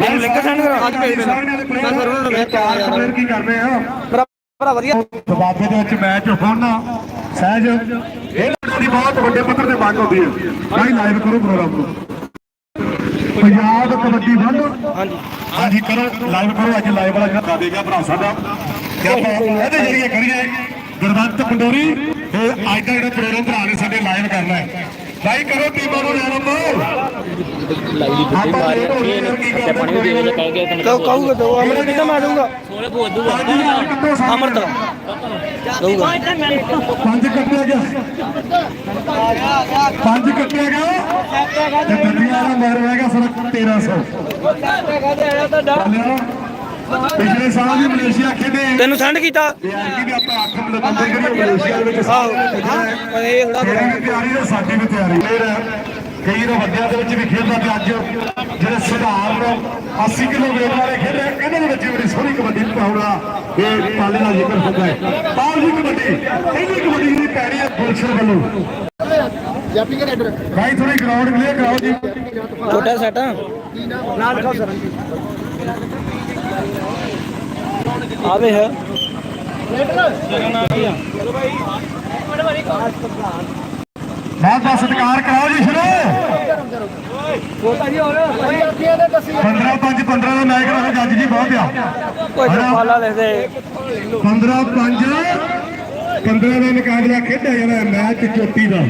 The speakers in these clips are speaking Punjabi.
ਤੈਨੂੰ ਲਿੰਕ ਸੈਂਡ ਕਰਾ ਅੱਜ ਭੇਜ ਦੇਣਾ। ਮੈਂ ਕੇ ਆਇਆ ਯਾਰ ਪਲੇਅਰ ਕੀ ਕਰਦੇ ਆ ਭਰਾ ਵਧੀਆ। ਬਾਬੇ ਦੇ ਵਿੱਚ ਮੈਚ ਹੁਣ ਸਹਿਜ ਇਹ ਦੀ ਬਹੁਤ ਵੱਡੇ ਪੱਧਰ ਤੇ ਮੰਗ ਹੁੰਦੀ ਹੈ। ਭਾਈ ਲਾਈਵ ਕਰੋ ਪ੍ਰੋਗਰਾਮ ਨੂੰ। ਪੰਜਾਬ ਕਬੱਡੀ ਵੰਡ ਹਾਂਜੀ। ਹਾਂਜੀ ਕਰੋ। ਲਾਈਵ ਕਰੋ। ਅੱਜ ਲਾਈਵ ਵਾਲਾ ਜਿਹੜਾ ਦੇ ਗਿਆ ਭਰਾ ਸਾਡਾ। ਇਹਦੇ ਜਰੀਏ ਕਰੀਏ। ਗੁਰਵੰਤ ਪੰਡੋਰੀ ਤੇ ਅੱਜ ਦਾ ਜਿਹੜਾ ਪ੍ਰੋਗਰਾਮ ਭਰਾ ਨੇ ਸਾਡੇ ਲਾਈਵ ਕਰਨਾ ਹੈ। ਭਾਈ ਕਰੋ ਟੀਮਾਂ ਨੂੰ ਆਰੰਭ ਲਾਈ ਦੀ ਮਾਰ ਤੇ ਪਾਣੀ ਦੇ ਵਿੱਚ ਕਹਿ ਗਿਆ ਤੈਨੂੰ ਕਹੂ ਕਹੂਗਾ ਤੋ ਅਮਰ ਕਿੱਦਾਂ ਮਾਰ ਦੂੰਗਾ ਸੋਲੇ ਭੋਜ ਦੂਗਾ ਅਮਰ ਤਾਂ। ਦਊਗਾ ਪੰਜ ਕੱਟਿਆ ਗਿਆ। ਪੰਜ ਕੱਟਿਆ ਗਿਆ। ਤੇ ਗੱਡੀਆਂ ਦਾ ਮਰ ਰਹਿ ਗਿਆ ਸੜਕ 1300 ਚੱਲਿਆ। ਪਿਛਲੇ ਸਾਲ ਵੀ ਮਲੇਸ਼ੀਆ ਖੇਡੇ। ਤੈਨੂੰ ਸੈਂਡ ਕੀਤਾ। ਐਤਕੀ ਵੀ ਆਪਾਂ ਅੱਖ ਮਿਲਾਉਂਦੇ ਕਰੀਏ ਮਲੇਸ਼ੀਆ ਦੇ ਵਿੱਚ। ਆਹੋ। ਪਰ ਇਹ ਥੋੜਾ ਤਿਆਰੀ ਹੈ ਸਾਡੀ ਵੀ ਤਿਆਰੀ ਫੇਰ ਕਈ ਨਾ ਵੱਡਿਆਂ ਦੇ ਵਿੱਚ ਵੀ ਖੇਡਦਾ ਤੇ ਅੱਜ ਜਿਹੜੇ ਸੁਧਾਰ 80 ਕਿਲੋ ਵੇਟ ਵਾਲੇ ਖੇਡੇ ਇਹਨਾਂ ਦੇ ਵਿੱਚ ਵੀ ਬੜੀ ਸੋਹਣੀ ਕਬੱਡੀ ਪਾਉਣਾ ਇਹ ਪਾਲੇ ਦਾ ਜ਼ਿਕਰ ਹੁੰਦਾ ਹੈ। ਪਾਲ ਦੀ ਕਬੱਡੀ ਇਹਦੀ ਕਬੱਡੀ ਜਿਹੜੀ ਪੈਣੀ ਹੈ ਗੁਲਸ਼ਨ ਵੱਲੋਂ। ਭਾਈ ਥੋੜੀ ਗਰਾਊਂਡ ਕਲੀਅਰ ਕਰਾਓ ਜੀ। ਛੋਟਾ ਸੈਟ ਨਾਲ ਖਾਓ ਸਰ। ਆਵੇ ਹੈ। ਬਹੁਤ ਬਹੁਤ ਸਤਿਕਾਰ ਕਰਾਓ ਜੀ ਸ਼ੁਰੂ। 15 5 15 ਦਾ ਮੈਚ ਕਰਾਓ ਜੱਜ ਜੀ ਬਹੁਤ ਆ। ਕੋਈ ਫਾਲਾ ਲੈ ਦੇ। 15 5 15 ਦਾ ਮੁਕਾਬਲਾ ਖੇਡਿਆ ਜਾਣਾ ਮੈਚ ਚੋਟੀ ਦਾ।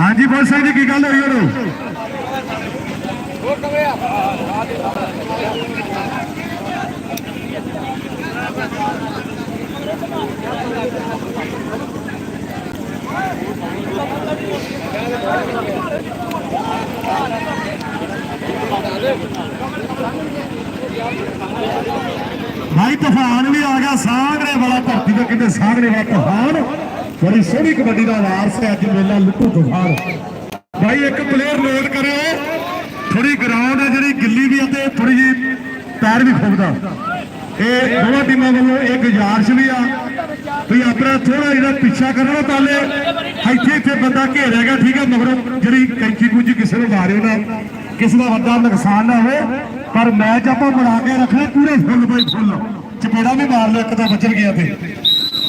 ਹਾਂਜੀ ਬੋਲ ਸਿੰਘ ਜੀ ਕੀ ਗੱਲ ਹੋਈ ਉਹਨੂੰ? ਭਾਈ ਤੂਫਾਨ ਵੀ ਆ ਗਿਆ ਸਾਗਰੇ ਵਾਲਾ ਧਰਤੀ ਦਾ ਕਿਤੇ ਸਾਗਰੇ ਵਾਲਾ ਤੂਫਾਨ ਬੜੀ ਸੋਹਣੀ ਕਬੱਡੀ ਦਾ ਵਾਰਸ ਹੈ ਅੱਜ ਮੇਲਾ ਲੁੱਟੂ ਤੂਫਾਨ ਭਾਈ ਇੱਕ ਪਲੇਅਰ ਨੋਟ ਕਰਿਓ ਥੋੜੀ ਗਰਾਊਂਡ ਹੈ ਜਿਹੜੀ ਗਿੱਲੀ ਵੀ ਹੈ ਥੋੜੀ ਜੀ ਪੈਰ ਵੀ ਖੁੱਬਦਾ ਇਹ ਦੋਵਾਂ ਟੀਮਾਂ ਵੱਲੋਂ ਇਹ ਗੁਜ਼ਾਰਿਸ਼ ਵੀ ਆ ਵੀ ਆਪਣਾ ਥੋੜਾ ਜਿਹੜਾ ਪਿੱਛਾ ਕਰਨਾ ਤਾਲੇ ਇੱਥੇ ਇੱਥੇ ਬੰਦਾ ਘੇਰਿਆ ਠੀਕ ਹੈ ਮਗਰੋਂ ਜਿਹੜੀ ਕੈਂਚੀ ਕੁੰਜੀ ਕਿਸੇ ਨੂੰ ਮਾਰਿਓ ਨਾ, ਕਿਸੇ ਦਾ ਵੱਡਾ ਨੁਕਸਾਨ ਨਾ ਹੋਵੇ, ਪਰ ਮੈਚ ਆਪਾਂ ਬਣਾ ਕੇ ਰੱਖਣਾ ਪੂਰੇ ਫੁੱਲ ਬਾਈ ਫੁੱਲ। ਚਪੇੜਾ ਵੀ ਮਾਰ ਲਿਆ, ਇੱਕ ਤਾਂ ਵੱਜਣ ਗਿਆ ਤੇ।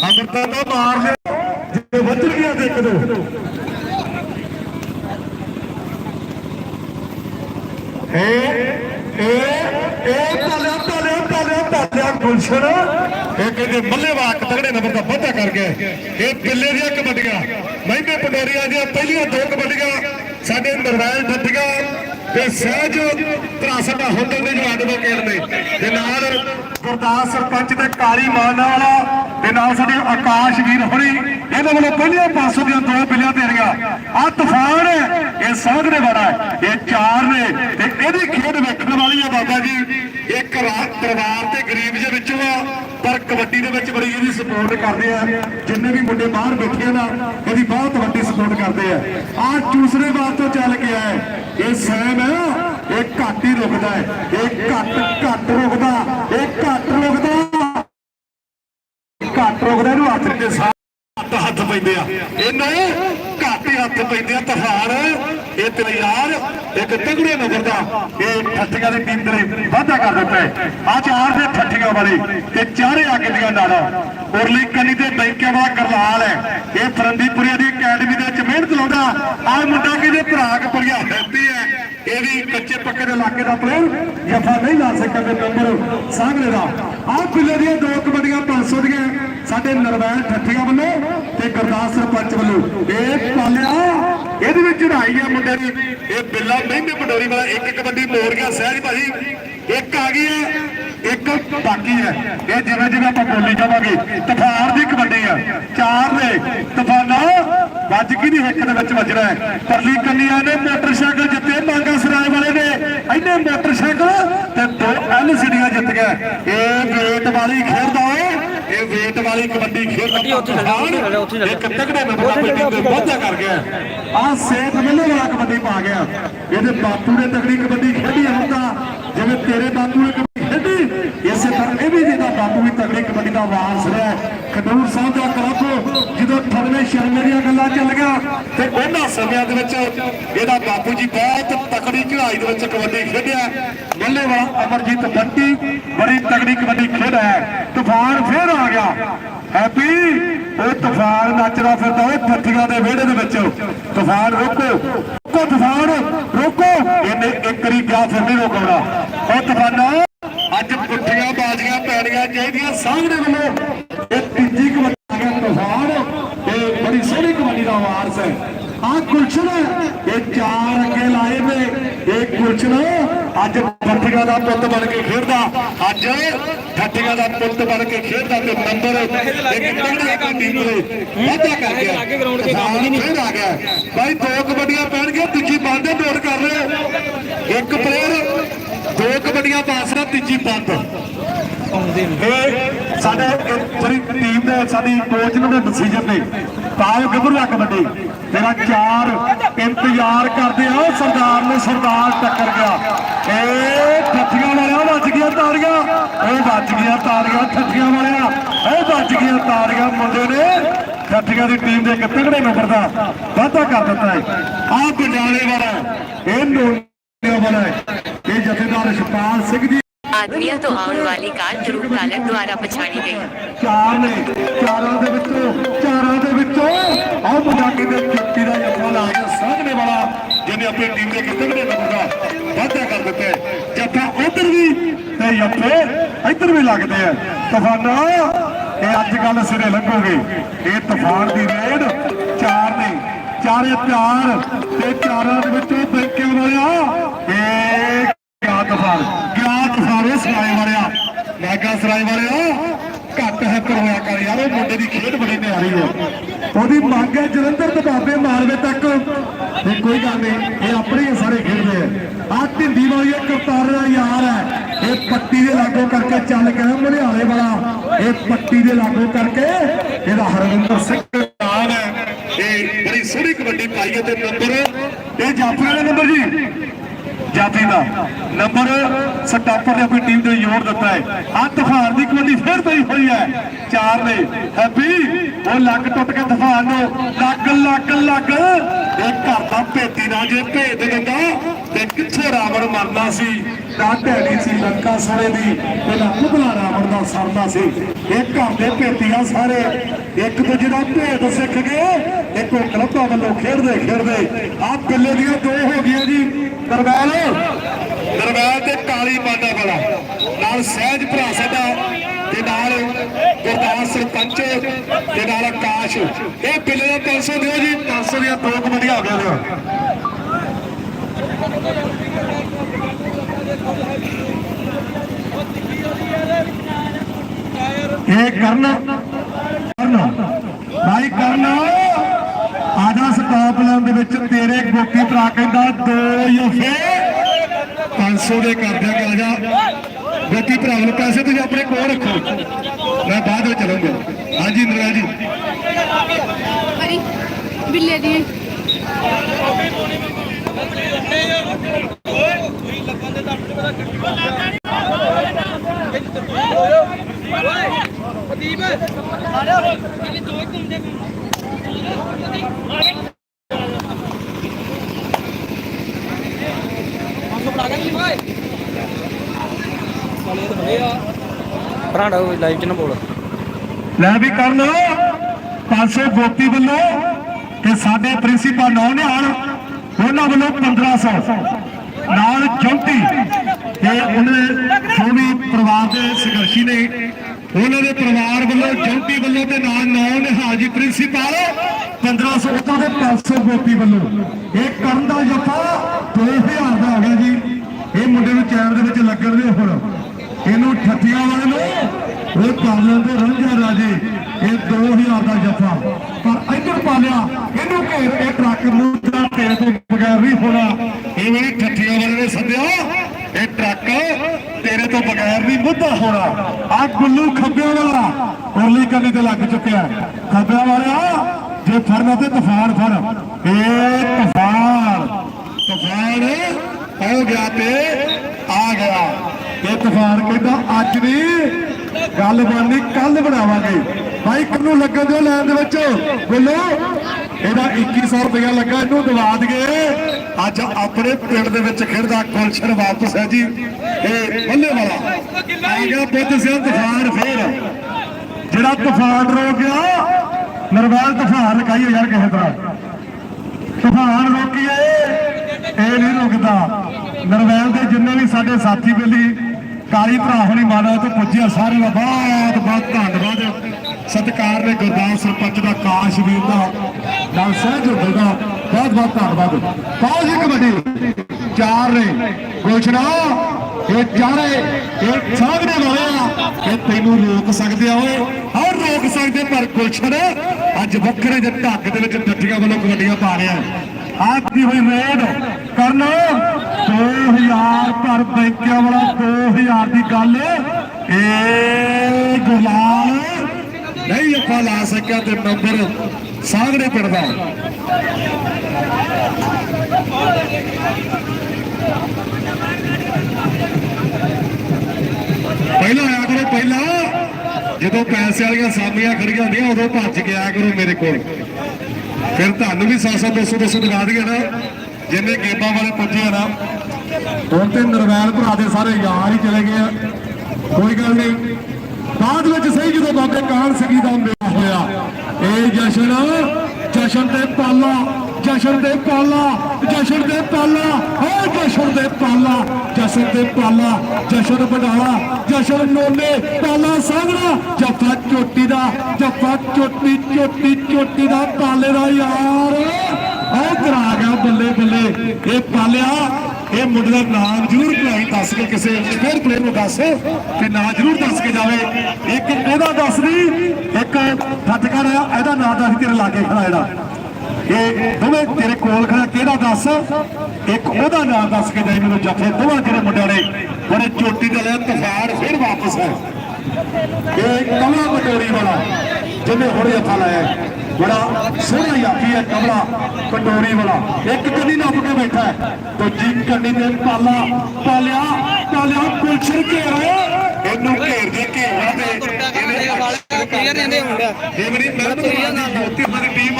ਅਮਰਤਾ ਤਾਂ ਮਾਰ ਲਿਓ ਜੇ ਵੱਜਣ ਗਿਆ ਤੇ ਇੱਕ ਦੋ। ਇਹ ਇਹ ਇਹ ਤਾਲਿਆ ਤਾਲਿਆ ਤਾਲਿਆ ਤਾਲਿਆ ਗੁਲਸ਼ਨ। ਇਹ ਕਹਿੰਦੇ ਮੱਲੇ ਤਗੜੇ ਨੰਬਰ ਦਾ ਵਾਧਾ ਕਰ ਗਏ ਇਹ ਬਿੱਲੇ ਦੀਆਂ ਕਬੱਡੀਆਂ ਮਹਿੰਗੇ ਪੰਡੋਰੀਆਂ ਦੀਆਂ ਪਹਿਲੀਆਂ ਦੋ ਕਬੱਡੀਆਂ ਸਾਡੇ ਨਰਵੈਲ ਠੱਠੀਆਂ ਤੇ ਸਹਿਜ ਭਰਾ ਸਾਡਾ ਹੁੰਦੇ ਨੇ ਜੋ ਐਡਵੋਕੇਟ ਨੇ ਤੇ ਨਾਲ ਗੁਰਦਾਸ ਸਰਪੰਚ ਤੇ ਕਾਲੀ ਮਾਨਾ ਵਾਲਾ ਤੇ ਨਾਲ ਸਾਡੇ ਆਕਾਸ਼ ਵੀਰ ਹੋਣੀ। ਇਹਨਾਂ ਵੱਲੋਂ ਪਹਿਲੀਆਂ 500 ਦੀਆਂ ਦੋ ਬਿੱਲੀਆਂ ਦੇਣੀਆਂ ਆ ਤੂਫਾਨ ਇਹ ਸਾਗਰੇ ਵਾਲਾ ਇਹ ਚਾਰ ਨੇ ਤੇ ਇਹਦੀ ਖੇਡ ਵੇਖਣ ਵਾਲੀ ਆ ਬਾਬਾ ਜੀ। ਇੱਕ ਰਾਤ ਪਰਿਵਾਰ ਤੇ ਗਰੀਬ ਦੇ ਵਿੱਚੋਂ ਆ, ਪਰ ਕਬੱਡੀ ਦੇ ਵਿੱਚ ਬੜੀ ਇਹਦੀ ਸਪੋਰਟ ਕਰਦੇ ਆ। ਜਿੰਨੇ ਵੀ ਮੁੰਡੇ ਬਾਹਰ ਬੈਠੇ ਨਾ, ਇਹਦੀ ਬਹੁਤ ਵੱਡੀ ਸਪੋਰਟ ਕਰਦੇ ਆ। ਆ ਚੂਸਰੇ ਬਾਤ ਤੋਂ ਚੱਲ ਕੇ ਆਇਆ ਇਹ ਸੈਮ ਹੈ, ਇਹ ਘੱਟ ਹੀ ਰੁਕਦਾ ਹੈ। ਇਹ ਘੱਟ ਘੱਟ ਰੁਕਦਾ, ਇਹ ਘੱਟ ਰੁਕਦਾ। ਘੱਟ ਰੁਕਦਾ ਇਹਨੂੰ ਹੱਥ ਦੇ ਪੈਂਦੇ ਆ। ਇਹਨੂੰ ਘਾਟੇ ਹੱਥ ਪੈਂਦੇ ਆ ਤਹਾਰ ਇਹ ਤੇਰੇ ਯਾਰ, ਇੱਕ ਤਗੜੇ ਨੰਬਰ ਦਾ। ਇਹ ਠੱਠੀਆਂ ਦੀ ਟੀਮ ਦੇ ਵਾਧਾ ਕਰ ਦਿੱਤਾ ਹੈ। ਆ ਚਾਰ ਦੇ ਠੱਠੀਆਂ ਵਾਲੇ ਤੇ ਚਾਰੇ ਅੱਗੇ ਦੀਆਂ ਨਾੜਾ ਉਰਲੀ ਕੰਨੀ ਤੇ ਬੈਂਕਿਆਂ ਵਾਲਾ ਕਰਲਾਲ ਹੈ। ਇਹ ਫਰੰਦੀਪੁਰੀਆ ਦੀ ਅਕੈਡਮੀ ਦੇ ਵਿੱਚ ਮਿਹਨਤ ਲਾਉਂਦਾ। ਆ ਮੁੰਡਾ ਕਿਹਦੇ ਭਰਾ ਕਪੜੀਆ ਹੈਪੀ ਹੈ? ਇਹ ਵੀ ਕੱਚੇ ਪੱਕੇ ਦੇ ਇਲਾਕੇ ਦਾ ਪਲੇਅਰ ਜਫਾ ਨਹੀਂ ਲਾ ਸਕਦਾ ਤੇ ਨੰਬਰ ਸਾਹਮਣੇ ਦਾ। ਆਹ ਪਿੱਲੇ ਦੀਆਂ ਦੋ ਕਬੱਡੀਆਂ 500 ਦੀਆਂ ਸਾਡੇ ਨਰਵੈਲ ਠੱਠੀਆਂ ਵੱਲੋਂ ਤੇ ਗੁਰਦਾਸ ਸਰਪੰਚ ਵੱਲੋਂ। ਇਹ ਪਾਲਿਆ ਇਹਦੇ ਵਿੱਚ ਚੜਾਈ ਆ ਮੁੰਡੇ ਦੀ। ਇਹ ਬਿੱਲਾ ਮਹਿੰਦੇ ਪੰਡੋਰੀ ਵਾਲਾ ਇੱਕ ਕਬੱਡੀ ਮੋੜ ਗਿਆ, ਸਹਿਜ ਭਾਜੀ, ਇੱਕ ਆ ਗਈ ਹੈ, ਇੱਕ ਬਾਕੀ ਹੈ। ਇਹ ਜਿਵੇਂ ਜਿਵੇਂ ਆਪਾਂ ਬੋਲੀ ਜਾਵਾਂਗੇ ਤਫਾਰ ਦੀ ਕਬੱਡੀ ਆ। ਚਾਰ ਨੇ ਤਫਾਨਾ, ਵੱਜ ਕੀ ਨਹੀਂ ਹਿੱਕ ਦੇ ਵਿੱਚ ਵੱਜਣਾ ਹੈ। ਪਰਲੀ ਕੰਨੀਆਂ ਨੇ ਮੋਟਰਸਾਈਕਲ ਜਿੱਤੇ, ਮੰਗਾ ਸਰਾਏ ਵਾਲੇ ਨੇ। ਇਹਨੇ ਮੋਟਰਸਾਈਕਲ ਤੇ ਦੋ ਐਲਸੀਡੀਆਂ ਜਿੱਤ ਗਏ। ਇਹ ਗੇਟ ਵਾਲੀ ਖੇਡਦਾ ਓਏ। ਇਹ ਵੇਟ ਵਾਲੀ ਕਬੱਡੀ ਖੇਡਦਾ ਉੱਥੇ ਲੱਗਾ, ਉੱਥੇ ਲੱਗਾ। ਇੱਕ ਤਗੜੇ ਨੰਬਰ ਦੇ ਵਾਧਾ ਕਰ ਗਿਆ। ਆਹ ਸੇਠ ਮਿੱਲੇ ਵਾਲਾ ਕਬੱਡੀ ਪਾ ਗਿਆ। ਇਹਦੇ ਬਾਪੂ ਨੇ ਤਗੜੀ ਕਬੱਡੀ ਖੇਡੀ ਹੁੰਦਾ ਜਿਵੇਂ ਤੇਰੇ ਬਾਪੂ ਨੇ ਕਬੱਡੀ ਖੇਡੀ ਇਸੇ ਬਾਪੂ ਵੀ ਤਗੜੀ ਕਬੱਡੀ ਦਾ ਵਾਰਸ ਰਿਹਾ ਖਡੂਰ ਸਾਹਿਬ ਦਾ ਕਲੱਬ ਜਦੋਂ 98 96 ਦੀਆਂ ਗੱਲਾਂ ਚੱਲ ਗਿਆ ਤੇ ਉਹਨਾਂ ਸਮਿਆਂ ਦੇ ਵਿੱਚ ਇਹਦਾ ਬਾਪੂ ਜੀ ਬਹੁਤ ਤਕੜੀ ਚੜਾਈ ਦੇ ਵਿੱਚ ਕਬੱਡੀ ਖੇਡਿਆ। ਮੱਲੇ ਵਾਲਾ ਅਮਰਜੀਤ ਬੰਟੀ ਬੜੀ ਤਗੜੀ ਕਬੱਡੀ ਖੇਡਿਆ ਤੂਫਾਨ ਫੇਰ ਆ ਗਿਆ। ਹੈਪੀ, ਉਹ ਤੂਫਾਨ ਨੱਚਦਾ ਫਿਰਦਾ ਉਹ ਪੱਟੀਆਂ ਦੇ ਵਿਹੜੇ ਦੇ ਵਿੱਚ। ਤੂਫਾਨ ਰੋਕੋ ਰੋਕੋ ਤੂਫਾਨ, ਰੋਕੋ। ਇਹਨੇ ਇੱਕ ਰੀ ਗਿਆ ਫਿਰ ਨਹੀਂ ਰੋਕਣਾ ਉਹ ਤੂਫਾਨਾ, ਅੱਜ ਪੁੱਠੀਆਂ ਬਾਜ਼ੀਆਂ ਪੈਣੀਆਂ ਚਾਹੀਦੀਆਂ। ਸਾਹਮਣੇ ਵੱਲੋਂ ਇਹ ਤੀਜੀ ਕਬੱਡੀ ਆ ਤੂਫਾਨ ਇਹ ਬੜੀ ਸੋਹਣੀ ਕਬੱਡੀ ਦਾ ਵਾਰਸ ਹੈ। ਆ ਗੁਲਸ਼ਨ ਇਹ ਚਾਰ ਅੱਗੇ ਲਾਏ ਨੇ। ਇਹ ਗੁਲਸ਼ਨ ਅੱਜ ਪੱਠੀਆਂ ਦਾ ਪੁੱਤ ਬਣ ਕੇ ਖੇਡਦਾ। ਅੱਜ ਠੱਠੀਆਂ ਦਾ ਪੁੱਤ ਬਣ ਕੇ ਖੇਡਦਾ ਤੇ ਨੰਬਰ ਇੱਕ ਤਗੜੀ ਟੀਮ ਦੇ ਵਾਧਾ ਕਰ ਗਿਆ। ਲਾਗੇ ਨਹੀਂ। ਫੇਰ ਆ ਗਿਆ। ਭਾਈ ਦੋ ਕਬੱਡੀਆਂ ਪੈਣਗੀਆਂ। ਤੀਜੀ ਬੰਦ ਹੈ ਕਰ ਰਹੇ ਇੱਕ ਪਲੇਅਰ ਦੋ ਕਬੱਡੀਆਂ ਪਾਸ ਤੀਜੀ ਬੰਦ ਆਉਂਦੇ ਨੇ। ਇਹ ਸਾਡੇ ਇੱਕ ਜਿਹੜੀ ਟੀਮ ਦੇ ਸਾਡੀ ਕੋਚ ਨੇ ਦੇ ਡਿਸੀਜਨ ਨੇ ਪਾਓ ਗੱਭਰੂ ਕਬੱਡੀ ਮੇਰਾ ਚਾਰ ਇੰਤਜ਼ਾਰ ਕਰਦੇ ਆ ਸਰਦਾਰ ਨੂੰ ਸਰਦਾਰ ਟੱਕਰ ਗਿਆ। ਏ ਠੱਠੀਆਂ ਵਾਲਿਆ ਵੱਜ ਗਿਆ ਤਾੜੀਆਂ। ਉਹ ਵੱਜ ਗਿਆ ਤਾੜੀਆਂ ਠੱਠੀਆਂ ਵਾਲਿਆ। ਇਹ ਵੱਜ ਗਿਆ ਤਾੜੀਆਂ। ਮੁੰਡੇ ਨੇ ਠੱਠੀਆਂ ਦੀ ਟੀਮ ਦੇ ਇੱਕ ਤਗੜੇ ਨੰਬਰ ਦਾ ਵਾਧਾ ਕਰ ਦਿੱਤਾ ਹੈ। ਆਹ ਗੁੰਡਾਲੇ ਵਾਲਾ ਇਹ ਨੋਨਿਆਂ ਵਾਲਾ ਇਹ ਜਥੇਦਾਰ ਸ਼ਪਾਲ ਸਿੰਘ ਜੀ। ਆਦਮੀਆਂ ਤੋਂ ਆਉਣ ਵਾਲੀ ਕਾਰ ਧਰੁਵ ਕਾਲਕ ਦੁਆਰਾ ਪਛਾਣੀ ਗਈ। ਚਾਰ ਨੇ ਚਾਰਾਂ ਦੇ ਵਿੱਚੋਂ ਚਾਰਾਂ ਦੇ ਵਿੱਚੋਂ ਆਹ ਮੁੰਡਾ ਦੇ ਚੁੱਕੀ ਦਾ ਜੱਫਾ ਲਾ ਕੇ ਸਾਹਮਣੇ ਵਾਲਾ ਜਿਹਨੇ ਆਪਣੀ ਟੀਮ ਦੇ ਕਿਤੇ ਵੀ ਨੰਬਰ ਦਾ ਵਾਧਾ ਕਰ ਦਿੱਤਾ। ਜੱਫਾ ਉਧਰ ਵੀ ਤੇ ਜੱਫੇ ਇੱਧਰ ਵੀ ਲੱਗਦੇ ਆ। ਤੂਫਾਨਾ ਇਹ ਅੱਜ ਕੱਲ ਸਿਰੇ ਲੱਗੋਗੇ ਇਹ ਤੂਫਾਨ ਦੀ ਰੇਡ ਚਾਰ ਨੇ ਚਾਰੇ ਚਾਰ ਤੇ ਚਾਰਾਂ ਦੇ ਵਿੱਚੋਂ ਬੈਂਕੇ ਵਾਲਿਆ ਇਹ ਗਿਆ ਤੂਫਾਨ ਗਿਆ ਸਰਾਏ ਵਾਲਿਆ। ਨਾਗਾ ਸਰਾਏ ਵਾਲਿਆ ਘੱਟ ਹੈ ਹੋਇਆ ਕਰ ਯਾਰ, ਉਹ ਮੁੰਡੇ ਦੀ ਖੇਡ ਬੜੀ ਨਿਆਰੀ ਹੈ ਉਹਦੀ ਮੰਗ ਹੈ ਜਲੰਧਰ ਤੋਂ ਬਾਬੇ ਮਾਲਵੇ ਤੱਕ। ਤੇ ਕੋਈ ਗੱਲ ਨਹੀਂ, ਇਹ ਆਪਣੇ ਹੀ ਸਾਰੇ ਖੇਡਦੇ ਆ। ਆ ਢਿੰਦੀ ਵਾਲੀ ਕਰਤਾਰ ਦਾ ਯਾਰ ਹੈ। ਇਹ ਪੱਟੀ ਦੇ ਲਾਗੋ ਕਰਕੇ ਚੱਲ ਗਿਆ ਮਲਿਆਲੇ ਵਾਲਾ। ਇਹ ਪੱਟੀ ਦੇ ਲਾਗੋ ਕਰਕੇ ਇਹਦਾ ਹਰਵਿੰਦਰ ਸਿੰਘ ਨਾਮ ਹੈ। ਇਹ ਬੜੀ ਸੋਹਣੀ ਕਬੱਡੀ ਪਾਈ ਹੈ ਤੇ ਨੰਬਰ। ਇਹ ਜਾਫਰ ਦਾ ਨੰਬਰ ਜੀ। ਜਾਤੀ ਦਾ। ਨੰਬਰ ਸਟਾਪਰ ਨੇ ਆਪਣੀ ਟੀਮ ਦੇ ਜੋੜ ਦਿੱਤਾ ਹੈ। ਆ ਤੂਫਾਨ ਦੀ ਕਬੱਡੀ ਫਿਰ ਪਈ ਹੋਈ ਹੈ। ਚਾਰ ਨੇ ਹੈਪੀ, ਉਹ ਲੱਗ ਟੁੱਟ ਕੇ ਤੂਫਾਨ ਨੂੰ ਲੱਗ ਲੱਗ ਲੱਗ ਇਹ ਘਰ ਦਾ ਭੇਤੀ ਨਾ ਜੇ ਭੇਤ ਦਿੰਦਾ, ਤੇ ਕਿੱਥੇ ਰਾਵਣ ਮਰਨਾ ਸੀ? ਨਾ ਢੈਣੀ ਸੀ, ਲੰਕਾ ਸਾਰੇ ਦੀ। ਤੇ ਨਾ ਰਾਵਣ ਦਾ ਸਰਦਾ ਸੀ। ਇਹ ਘਰ ਦੇ ਭੇਤੀਆਂ ਸਾਰੇ ਇੱਕ ਦੂਜੇ ਦਾ ਭੇਦ ਸਿੱਖ ਗਏ ਇੱਕੋ ਕਲੱਬਾਂ ਵੱਲੋਂ ਖੇਡਦੇ ਖੇਡਦੇ ਆਹ ਬਿੱਲੇ ਦੀਆਂ ਦੋ ਹੋ ਗਈਆਂ ਜੀ। ਦਰਬਾਰ ਦਰਬਾਰ ਤੇ ਕਾਲੀ ਮਾਡਾ ਵਾਲਾ, ਨਾਲ ਸਹਿਜ ਭਰਾ ਸਾਡਾ, ਤੇ ਨਾਲ ਗੁਰਦਾਸ ਸਰਪੰਚ, ਤੇ ਨਾਲ ਆਕਾਸ਼। ਇਹ ਬਿੱਲੇ ਦਾ 300 ਦਿਓ ਜੀ। 300 ਦੀਆਂ ਦੋ ਕਬੱਡੀਆਂ ਹੋ ਗਈਆਂ ਇਹ ਕਰਨ ਕਰਨ। ਭਾਈ ਕਰਨ ਆਦਾ ਸਟਾਪ ਲਾਈਨ ਦੇ ਵਿੱਚ ਤੇਰੇ ਗੋਪੀ ਭਰਾ ਕਹਿੰਦਾ ਦੋ ਯਫੇ 500 ਦੇ ਕਰ ਦਿਆਂਗੇ ਆ। ਜਾ ਗੋਪੀ ਭਰਾ ਨੂੰ ਪੈਸੇ ਤੁਸੀਂ ਆਪਣੇ ਕੋਲ ਰੱਖੋ। ਮੈਂ ਬਾਅਦ ਵਿੱਚ ਚਲਾਂਗਾ। ਹਾਂਜੀ ਨਰਾ ਜੀ। ਅਰੇ, ਬਿੱਲੇ ਦੀ। ਭਰਾੜਾ ਲਾਈਵ ਚ ਨਾ ਬੋਲ। ਲੈ ਵੀ ਕਰਨ 500 ਗੋਪੀ ਵੱਲੋਂ ਤੇ ਸਾਡੇ ਪ੍ਰਿੰਸੀਪਲ ਨੌ ਨਿਹਾਲ ਉਹਨਾਂ ਵੱਲੋਂ 1500 ਨਾਲ ਜੰਟੀ ਤੇ ਉਹਨੇ ਜੋ ਪਰਿਵਾਰ ਦੇ ਸੰਘਰਸ਼ੀ ਨੇ, ਉਹਨਾਂ ਦੇ ਪਰਿਵਾਰ ਵੱਲੋਂ ਜੰਟੀ ਵੱਲੋਂ ਤੇ ਨਾਲ ਨੌ ਨਿਹਾਲ ਜੀ ਪ੍ਰਿੰਸੀਪਲ 1500 ਉੱਤੋਂ ਦੇ 500 ਗੋਪੀ ਵੱਲੋਂ। ਇਹ ਕਰਨ ਦਾ ਜੱਫਾ 2000 ਦਾ ਹੋ ਗਿਆ ਜੀ। ਇਹ ਮੁੰਡੇ ਨੂੰ ਚੈਨ ਦੇ ਵਿੱਚ ਲੱਗਣ ਦੇ ਹੁਣ। ਇਹਨੂੰ ਠੱਠੀਆਂ ਵਾਲੇ ਨੂੰ। ਉਹ ਕਰ ਲੈਂਦੇ ਰੰਝਾ ਰਾਜੇ। ਇਹ 2000 ਦਾ ਜੱਫਾ। ਪਰ ਇੱਧਰ ਪਾਲਿਆ, ਇਹਨੂੰ ਘੇਰ ਕੇ ਟਰੱਕ ਨੂੰ ਤਾਂ ਤੇਰੇ ਤੋਂ ਬਗੈਰ ਨਹੀਂ ਹੋਣਾ। ਇਹ ਵਾਲੀ ਠੱਠੀਆਂ ਵਾਲੇ ਨੇ ਸੱਦਿਆ। ਇਹ ਟਰੱਕ ਤੇਰੇ ਤੋਂ ਬਗੈਰ ਨਹੀਂ ਮੁੱਦਾ ਹੋਣਾ। ਆ ਗੁੱਲੂ ਖੱਬਿਆਂ ਵਾਲਾ। ਉਰਲੀ ਕੰਨੀ ਤੇ ਲੱਗ ਚੁੱਕਿਆ। ਖੱਬਿਆਂ ਵਾਲਿਆ, ਜੇ ਫੜਨਾ ਤੇ ਤੂਫਾਨ ਫੜ। ਇਹ ਤੂਫਾਨ। ਤੂਫਾਨ ਹੋ ਗਿਆ ਤੇ ਆ ਗਿਆ। ਇਹ ਤੂਫਾਨ ਕਹਿੰਦਾ ਅੱਜ ਨਹੀਂ ਗੱਲ ਬਣਨੀ ਕੱਲ ਬਣਾਵਾਂਗੇ। ਬਾਈਕ ਨੂੰ ਲੱਗਣ ਦਿਓ ਲੈਣ ਦੇ ਵਿੱਚ? ਬੋਲੋ। ਇਹਦਾ 2100 ਰੁਪਇਆ ਲੱਗਾ, ਇਹਨੂੰ ਦਵਾ ਦਈਏ। ਅੱਜ ਆਪਣੇ ਪਿੰਡ ਦੇ ਵਿੱਚ ਖੇਡਦਾ ਗੁਲਸ਼ਨ ਵਾਪਸ ਹੈ ਜੀ। ਇਹ ਬੱਲੇ ਵਾਲਾ। ਆ ਗਿਆ ਬੁੱਧ ਸਿੰਘ ਤੂਫਾਨ ਫੇਰ। ਜਿਹੜਾ ਤੂਫਾਨ ਰੋ ਗਿਆ, ਨਰਵਾਲ ਤੂਫਾਨ ਰਕਾਈਓ ਯਾਰ ਕਿਸੇ ਤਰ੍ਹਾਂ। ਤੂਫਾਨ ਰੋਕੀਏ, ਇਹ ਨਹੀਂ ਰੁਕਦਾ। ਨਰਵੈਲ ਦੇ ਜਿੰਨੇ ਵੀ ਸਾਡੇ ਸਾਥੀ ਬੇਲੀ, ਕਾਲੀ ਭਰਾ ਹੋਣੀ ਮਾਨਵ ਤੋਂ ਪੁੱਜਿਆ, ਸਾਰਿਆਂ ਦਾ ਬਹੁਤ ਬਹੁਤ ਧੰਨਵਾਦ। ਸਤਿਕਾਰ ਨੇ ਗੁਰਦਾਸ ਸਰਪੰਚ ਦਾ ਕਾਸ਼ ਵੀਰ ਦਾ, ਨਾਲ ਸਹਿਜ ਦਾ ਬਹੁਤ ਬਹੁਤ ਧੰਨਵਾਦ। ਬਹੁਤ ਹੀ ਕਬੱਡੀ। ਚਾਰ ਨੇ ਗੁਲਸ਼ਨਾ, ਇਹ ਚਾਰੇ, ਇਹ ਸਾਹਮਣੇ ਵਾਲੇ ਆ ਇਹ ਤੈਨੂੰ ਰੋਕ ਸਕਦੇ ਆ ਓਏ ਹਰ ਰੋਕ ਸਕਦੇ, ਪਰ ਗੁਲਸ਼ਨ ਅੱਜ ਵੱਖਰੇ ਦੇ ਢੱਕ ਦੇ ਵਿੱਚ ਡੱਟੀਆਂ ਵੱਲੋਂ ਕਬੱਡੀਆਂ ਪਾ ਰਿਹਾ ਆਪ ਦੀ ਹੋਈ ਰੇਡ ਕਰਨ। 2000 ਪਰ ਬੈਂਕਿਆਂ ਵਾਲਾ 2000 ਦੀ ਗੱਲ ਇਹ ਗੁਲਾਲ। ਨਹੀਂ, ਆਪਾਂ ਲਾ ਸਕਿਆ ਤੇ ਨੰਬਰ ਸਾਗੜੇ ਪਿੰਡ। ਦਾ ਪਹਿਲਾਂ ਆਇਆ ਕਰੋ, ਪਹਿਲਾਂ। ਜਦੋਂ ਪੈਸੇ ਵਾਲੀਆਂ ਸਾਮੀਆਂ ਖੜੀਆਂ ਹੁੰਦੀਆਂ, ਉਦੋਂ ਭੱਜ ਕੇ ਆਇਆ ਕਰੋ ਮੇਰੇ ਕੋਲ। ਫਿਰ ਤੁਹਾਨੂੰ ਵੀ 700 200 200 ਦਿਖਾ ਦਈਏ ਨਾ। ਜਿੰਨੇ ਗੇਮਾਂ ਵਾਲੇ ਪੁੱਜੇ ਆ ਨਾ, ਹੁਣ ਤੇ ਨਰਵੈਲ ਭਰਾ ਦੇ ਸਾਰੇ ਯਾਰ ਹੀ ਚਲੇ ਗਏ ਆ। ਕੋਈ ਗੱਲ ਨਹੀਂ। ਬਾਅਦ ਵਿੱਚ ਸਹੀ ਜਦੋਂ ਬਾਬੇ ਕਾਹਨ ਸਿੰਘੀ ਦਾ ਮੇਲ ਹੋਇਆ, ਇਹ ਜਸ਼ਨ ਜਸ਼ਨ ਤੇ ਪਾਲਾ, ਜਸ਼ਨ ਦੇ ਪਾਲਾ, ਜਸ਼ਨ ਦੇ ਪਾਲਾ, ਓ ਜਸ਼ਨ ਦੇ ਪਾਲਾ, ਜਸ਼ਨ ਤੇ ਪਾਲਾ, ਜਸ਼ਨ ਬਡਾਲਾ ਜਸ਼ਨ ਨੋਨੇ, ਪਾਲਾ ਸਾਗਰਾ ਜੱਫਾ ਚੋਟੀ ਦਾ, ਜੱਫਾ ਚੋਟੀ ਚੋਟੀ ਚੋਟੀ ਦਾ ਪਾਲੇ ਦਾ ਯਾਰ। ਉਹ ਕਰਾ ਗਿਆ ਬੱਲੇ ਬੱਲੇ। ਇਹ ਪਾਲਿਆ, ਇਹ ਮੁੰਡੇ ਦਾ ਨਾਮ ਜ਼ਰੂਰ ਭਲਾਈ, ਦੱਸ ਕੇ ਕਿਸੇ ਸਪੇਅਰ ਪਲੇਅਰ ਨੂੰ ਦੱਸ ਤੇ ਨਾਂ ਜ਼ਰੂਰ ਦੱਸ ਕੇ ਜਾਵੇ। ਇੱਕ ਇਹਦਾ ਦੱਸ ਦੀ, ਇੱਕ ਫਤਕੜ ਇਹਦਾ ਨਾਂ ਦੱਸ ਤੇਰੇ ਲਾਗੇ ਖੜਾ ਜਿਹੜਾ। ਇਹ ਦੋਵੇਂ ਤੇਰੇ ਕੋਲ ਖੜਾ, ਕਿਹੜਾ ਦੱਸ? ਇੱਕ ਉਹਦਾ ਨਾਮ ਦੱਸ ਕੇ ਜਾਈ ਮੈਨੂੰ ਜੱਫੇ ਦੋਵਾਂ ਤੇਰੇ ਮੁੰਡਿਆਂ ਨੇ ਬੜੇ ਚੋਟੀ ਤੇ ਲਿਆ ਤੂਫਾਨ ਫਿਰ ਵਾਪਸ ਹੈ ਇਹ ਕਮਲਾ ਕਟੋਰੀ ਵਾਲਾ, ਜਿਹਨੇ ਹੁਣ ਜੱਫਾ ਲਾਇਆ। ਬੜਾ ਸੋਹਣਾ ਯਾਫੀ ਹੈ ਕਮਲਾ ਪਟੋਰੀ ਵਾਲਾ। ਇੱਕ ਕੰਨੀ ਨੱਪ ਕੇ ਬੈਠਾ ਹੈ ਦੂਜੀ ਕੰਨੀ ਤੇ ਪਾਲਾ ਪਾਲਿਆ ਪਾਲਿਆ ਗੁਲਸ਼ਨ ਘੇਰਾ। ਇਹਨੂੰ ਘੇਰ ਦੇ ਘੇਰਾ ਦੇ। ਕਲੀਅਰ ਰਹਿੰਦੇ ਹੁੰਦਿਆ ਇਹ ਮੇਰੀ ਮਿਹਨਤ ਦੀ ਸਾਡੀ ਟੀਮ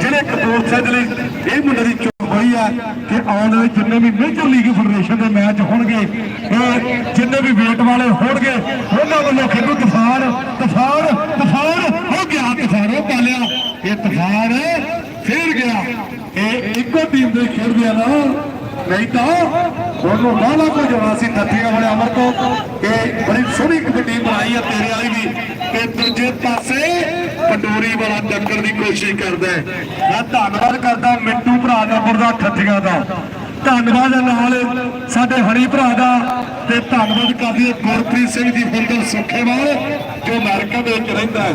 ਜਿਹੜੇ ਕਪੂਰਥਲੇ ਦੇ ਲਈ ਇਹ ਮੁੰਡੇ ਦੀ ਹੋਈ ਹੈ ਕਿ ਆਉਣ ਵਾਲੇ ਜਿੰਨੇ ਵੀ ਮੇਜਰ ਲੀਗ ਫੈਡਰੇਸ਼ਨ ਦੇ ਮੈਚ ਹੋਣਗੇ ਇਹ ਜਿੰਨੇ ਵੀ ਵੇਟ ਵਾਲੇ ਹੋਣਗੇ ਉਹਨਾਂ ਵੱਲੋਂ ਖੇਡੂ ਤੂਫਾਨ ਤੂਫਾਨ ਤੂਫਾਨ ਹੋ ਗਿਆ ਤੂਫਾਨ ਉਹ ਪਾਲਿਆ। ਇਹ ਤੂਫਾਨ ਫੇਰ ਗਿਆ। ਇਹ ਇੱਕੋ ਟੀਮ ਦੇ ਖੇਡਦੇ ਆ ਨਾ ਨਹੀਂ ਤਾਂ ਉਹਨੂੰ ਬਾਲਾ ਕੋ ਜਵਾ ਨੱਥੀਆਂ ਵਾਲੇ ਅਮਰ ਤੋਂ। ਇਹ ਬੜੀ ਸੋਹਣੀ ਕਬੱਡੀ ਬਣਾਈ ਆ ਤੇਰੇ ਵਾਲੀ ਵੀ। ਤੇ ਦੂਜੇ ਪਾਸੇ ਪੰਡੋਰੀ ਵਾਲਾ ਟੱਕਰ ਦੀ ਕੋਸ਼ਿਸ਼ ਕਰਦਾ ਹੈ। ਮੈਂ ਧੰਨਵਾਦ ਕਰਦਾ ਮਿੰਟੂ ਭਰਾ ਨੰਬਰ ਦਾ ਠੱਠੀਆਂ ਦਾ। ਧੰਨਵਾਦ ਨਾਲ ਸਾਡੇ ਹਰੀ ਭਰਾ ਦਾ। ਤੇ ਧੰਨਵਾਦ ਕਰਦੀ ਹੈ ਗੁਰਪ੍ਰੀਤ ਸਿੰਘ ਜੀ ਫੁੱਲਰ ਸੁਖੇਵਾਲ, ਜੋ ਅਮਰੀਕਾ ਦੇ ਵਿੱਚ ਰਹਿੰਦਾ ਹੈ।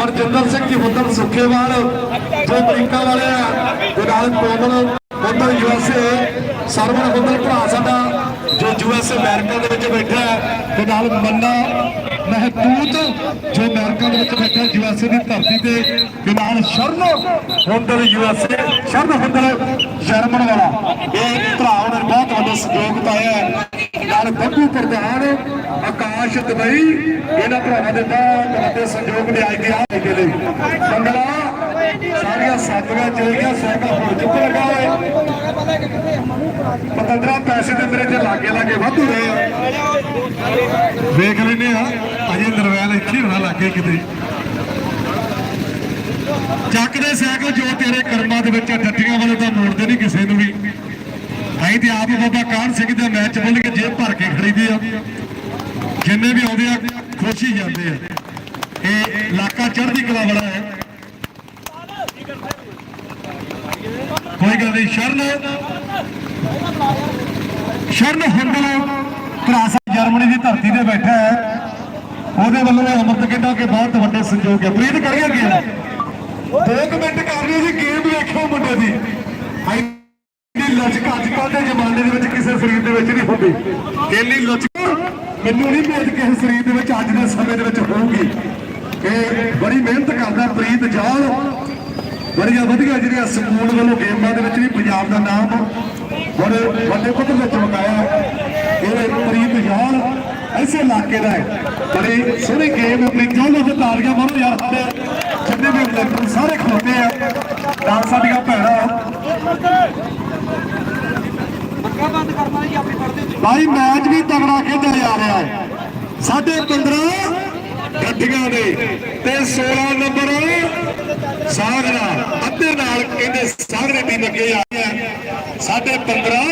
ਹਰਜਿੰਦਰ ਸਿੰਘ ਜੀ ਫੁੱਲਰ ਸੁਖੇਵਾਲ, ਜੋ ਅਮਰੀਕਾ ਵਾਲੇ ਆ ਤੇ ਨਾਲ ਕੋਮਲ ਉਧਰ ਯੂਐਸਏ ਸਰਵਨ ਹੁੰਦਲ ਭਰਾ ਸਾਡਾ। ਜੋ ਯੂਐਸਏ ਅਮਰੀਕਾ ਦੇ ਵਿੱਚ ਬੈਠਾ ਹੈ, ਤੇ ਨਾਲ ਮੰਨਾ ਮਹਿਤੂਤ, ਜੋ ਅਮਰੀਕਾ ਦੇ ਵਿੱਚ ਬੈਠਾ ਯੂਐਸਏ ਦੀ ਧਰਤੀ ਤੇ ਤੇ ਨਾਲ ਸ਼ਰਨ ਹੁੰਦਲ ਯੂਐਸਏ ਸ਼ਰਨ ਹੁੰਦਲ ਜਰਮਨ ਵਾਲਾ। ਇਹ ਭਰਾਵਾਂ ਨੇ ਬਹੁਤ ਵੱਡਾ ਸਹਿਯੋਗ ਪਾਇਆ ਹੈ। ਨਾਲ ਬੱਬੂ ਪ੍ਰਧਾਨ, ਆਕਾਸ਼ ਦੁਬਈ, ਇਹਨਾਂ ਭਰਾਵਾਂ ਦੇ ਬਹੁਤ ਵੱਡੇ ਸਹਿਯੋਗ ਦੇ ਆਏ ਗਿਆ ਦੇ ਲਈ। ਮੰਗਲਾ ਸਾਰੀਆਂ ਸਾਥੀਆਂ ਚਲੇ ਗਿਆ ਸੋਗਾ ਹੋ ਚੁੱਕ ਲਗਾ ਹੋਏ ਪਤੰਦਰਾ ਪੈਸੇ ਦੇ ਮੇਰੇ ਤੇ ਲਾਗੇ ਲਾਗੇ ਵਾਧੂ ਰਹੇ ਆ। ਲੈਨੇ ਆ ਅਜੇ ਨਰਵੈਲ ਇੱਥੇ ਹੋਣਾ ਲੱਗੇ ਕਿਤੇ। ਚੱਕ ਦੇ ਸਾਈਕਲ ਜੋ ਤੇਰੇ ਕਰਮਾਂ ਦੇ ਵਿੱਚ ਡੱਟੀਆਂ ਵਾਲੇ ਤਾਂ ਮੋੜਦੇ ਨਹੀਂ ਕਿਸੇ ਨੂੰ ਵੀ। ਅਸੀਂ ਤੇ ਆਪ ਬਾਬਾ ਕਾਹਨ ਸਿੰਘ ਦੇ ਮੈਚ ਬੁੱਲ ਕੇ ਜੇਬ ਭਰ ਕੇ ਖੜੀਦੇ ਆ। ਜਿੰਨੇ ਵੀ ਆਉਂਦੇ ਆ, ਖੁਸ਼ ਹੀ ਜਾਂਦੇ ਆ। ਇਹ ਇਲਾਕਾ ਚੜ੍ਹਦੀ ਕਲਾ ਵਾਲਾ ਹੈ। ਕੋਈ ਗੱਲ ਨਹੀਂ, ਸ਼ਰਨ। ਸ਼ਰਨ ਹੁੰਦਲ ਭਰਾ ਸਾਹਿਬ ਜਰਮਨੀ ਦੀ ਧਰਤੀ ਤੇ ਬੈਠਾ ਹੈ। ਉਹਦੇ ਵੱਲੋਂ ਇਹ ਅਮਰਤ ਕਹਿੰਦਾ ਕਿ ਬਹੁਤ ਵੱਡੇ ਸੰਯੋਗ ਹੈ। ਪ੍ਰੀਤ ਕਰੀਏ ਗੇਮ ਦੋ ਕੁ ਕਰ ਲਈ ਜੀ ਗੇਮ ਵੇਖੋ ਮੁੰਡੇ ਦੀ। ਇੰਨੀ ਲਚਕ ਅੱਜ ਕੱਲ੍ਹ ਦੇ ਜ਼ਮਾਨੇ ਦੇ ਵਿੱਚ ਕਿਸੇ ਸਰੀਰ ਦੇ ਵਿੱਚ ਨਹੀਂ ਹੁੰਦੀ। ਇੰਨੀ ਲਚਕ, ਮੈਨੂੰ ਨਹੀਂ ਮੇਦ ਕਿਸੇ ਸਰੀਰ ਦੇ ਵਿੱਚ ਅੱਜ ਦੇ ਸਮੇਂ ਦੇ ਵਿੱਚ ਹੋਊਗੀ। ਇਹ ਬੜੀ ਮਿਹਨਤ ਕਰਦਾ ਪ੍ਰੀਤ ਜਾਲ ਬੜੀਆਂ ਵਧੀਆ ਜਿਹੜੀਆਂ ਸਕੂਲ ਵੱਲੋਂ ਗੇਮਾਂ ਦੇ ਵਿੱਚ ਵੀ ਪੰਜਾਬ ਦਾ ਨਾਮ ਬੜੇ ਵੱਡੇ ਪੱਧਰ ਤੇ ਚਮਕਾਇਆ। ਇਹ ਪ੍ਰੀਤ ਜਾਲ ਇਸੇ ਇਲਾਕੇ ਦਾ ਹੈ। ਬੜੀ ਸੋਹਣੀ ਗੇਮ, ਆਪਣੀ ਜੋ ਲੋਕ ਤਾਲੀਆਂ ਮਾਰੋ ਯਾਰ ਸਾਡੇ ਜਿੰਨੇ ਵੀ ਇਲੈਕਟਰ ਸਾਰੇ ਖਲੋਤੇ ਆ। ਨਾਲ ਸਾਡੀਆਂ ਭੈਣਾਂ। ਭਾਈ, ਮੈਚ ਵੀ ਤਗੜਾ ਖੇਡਿਆ ਜਾ ਰਿਹਾ ਹੈ। ਸਾਡੇ 15 ਗੱਡੀਆਂ ਦੇ ਤੇ 16 ਨੰਬਰ ਸਾਗਰਾ ਅੱਧੇ ਨਾਲ ਕਹਿੰਦੇ ਸਾਗਰੇ ਟੀਮ ਅੱਗੇ ਆ ਸਾਡੇ 15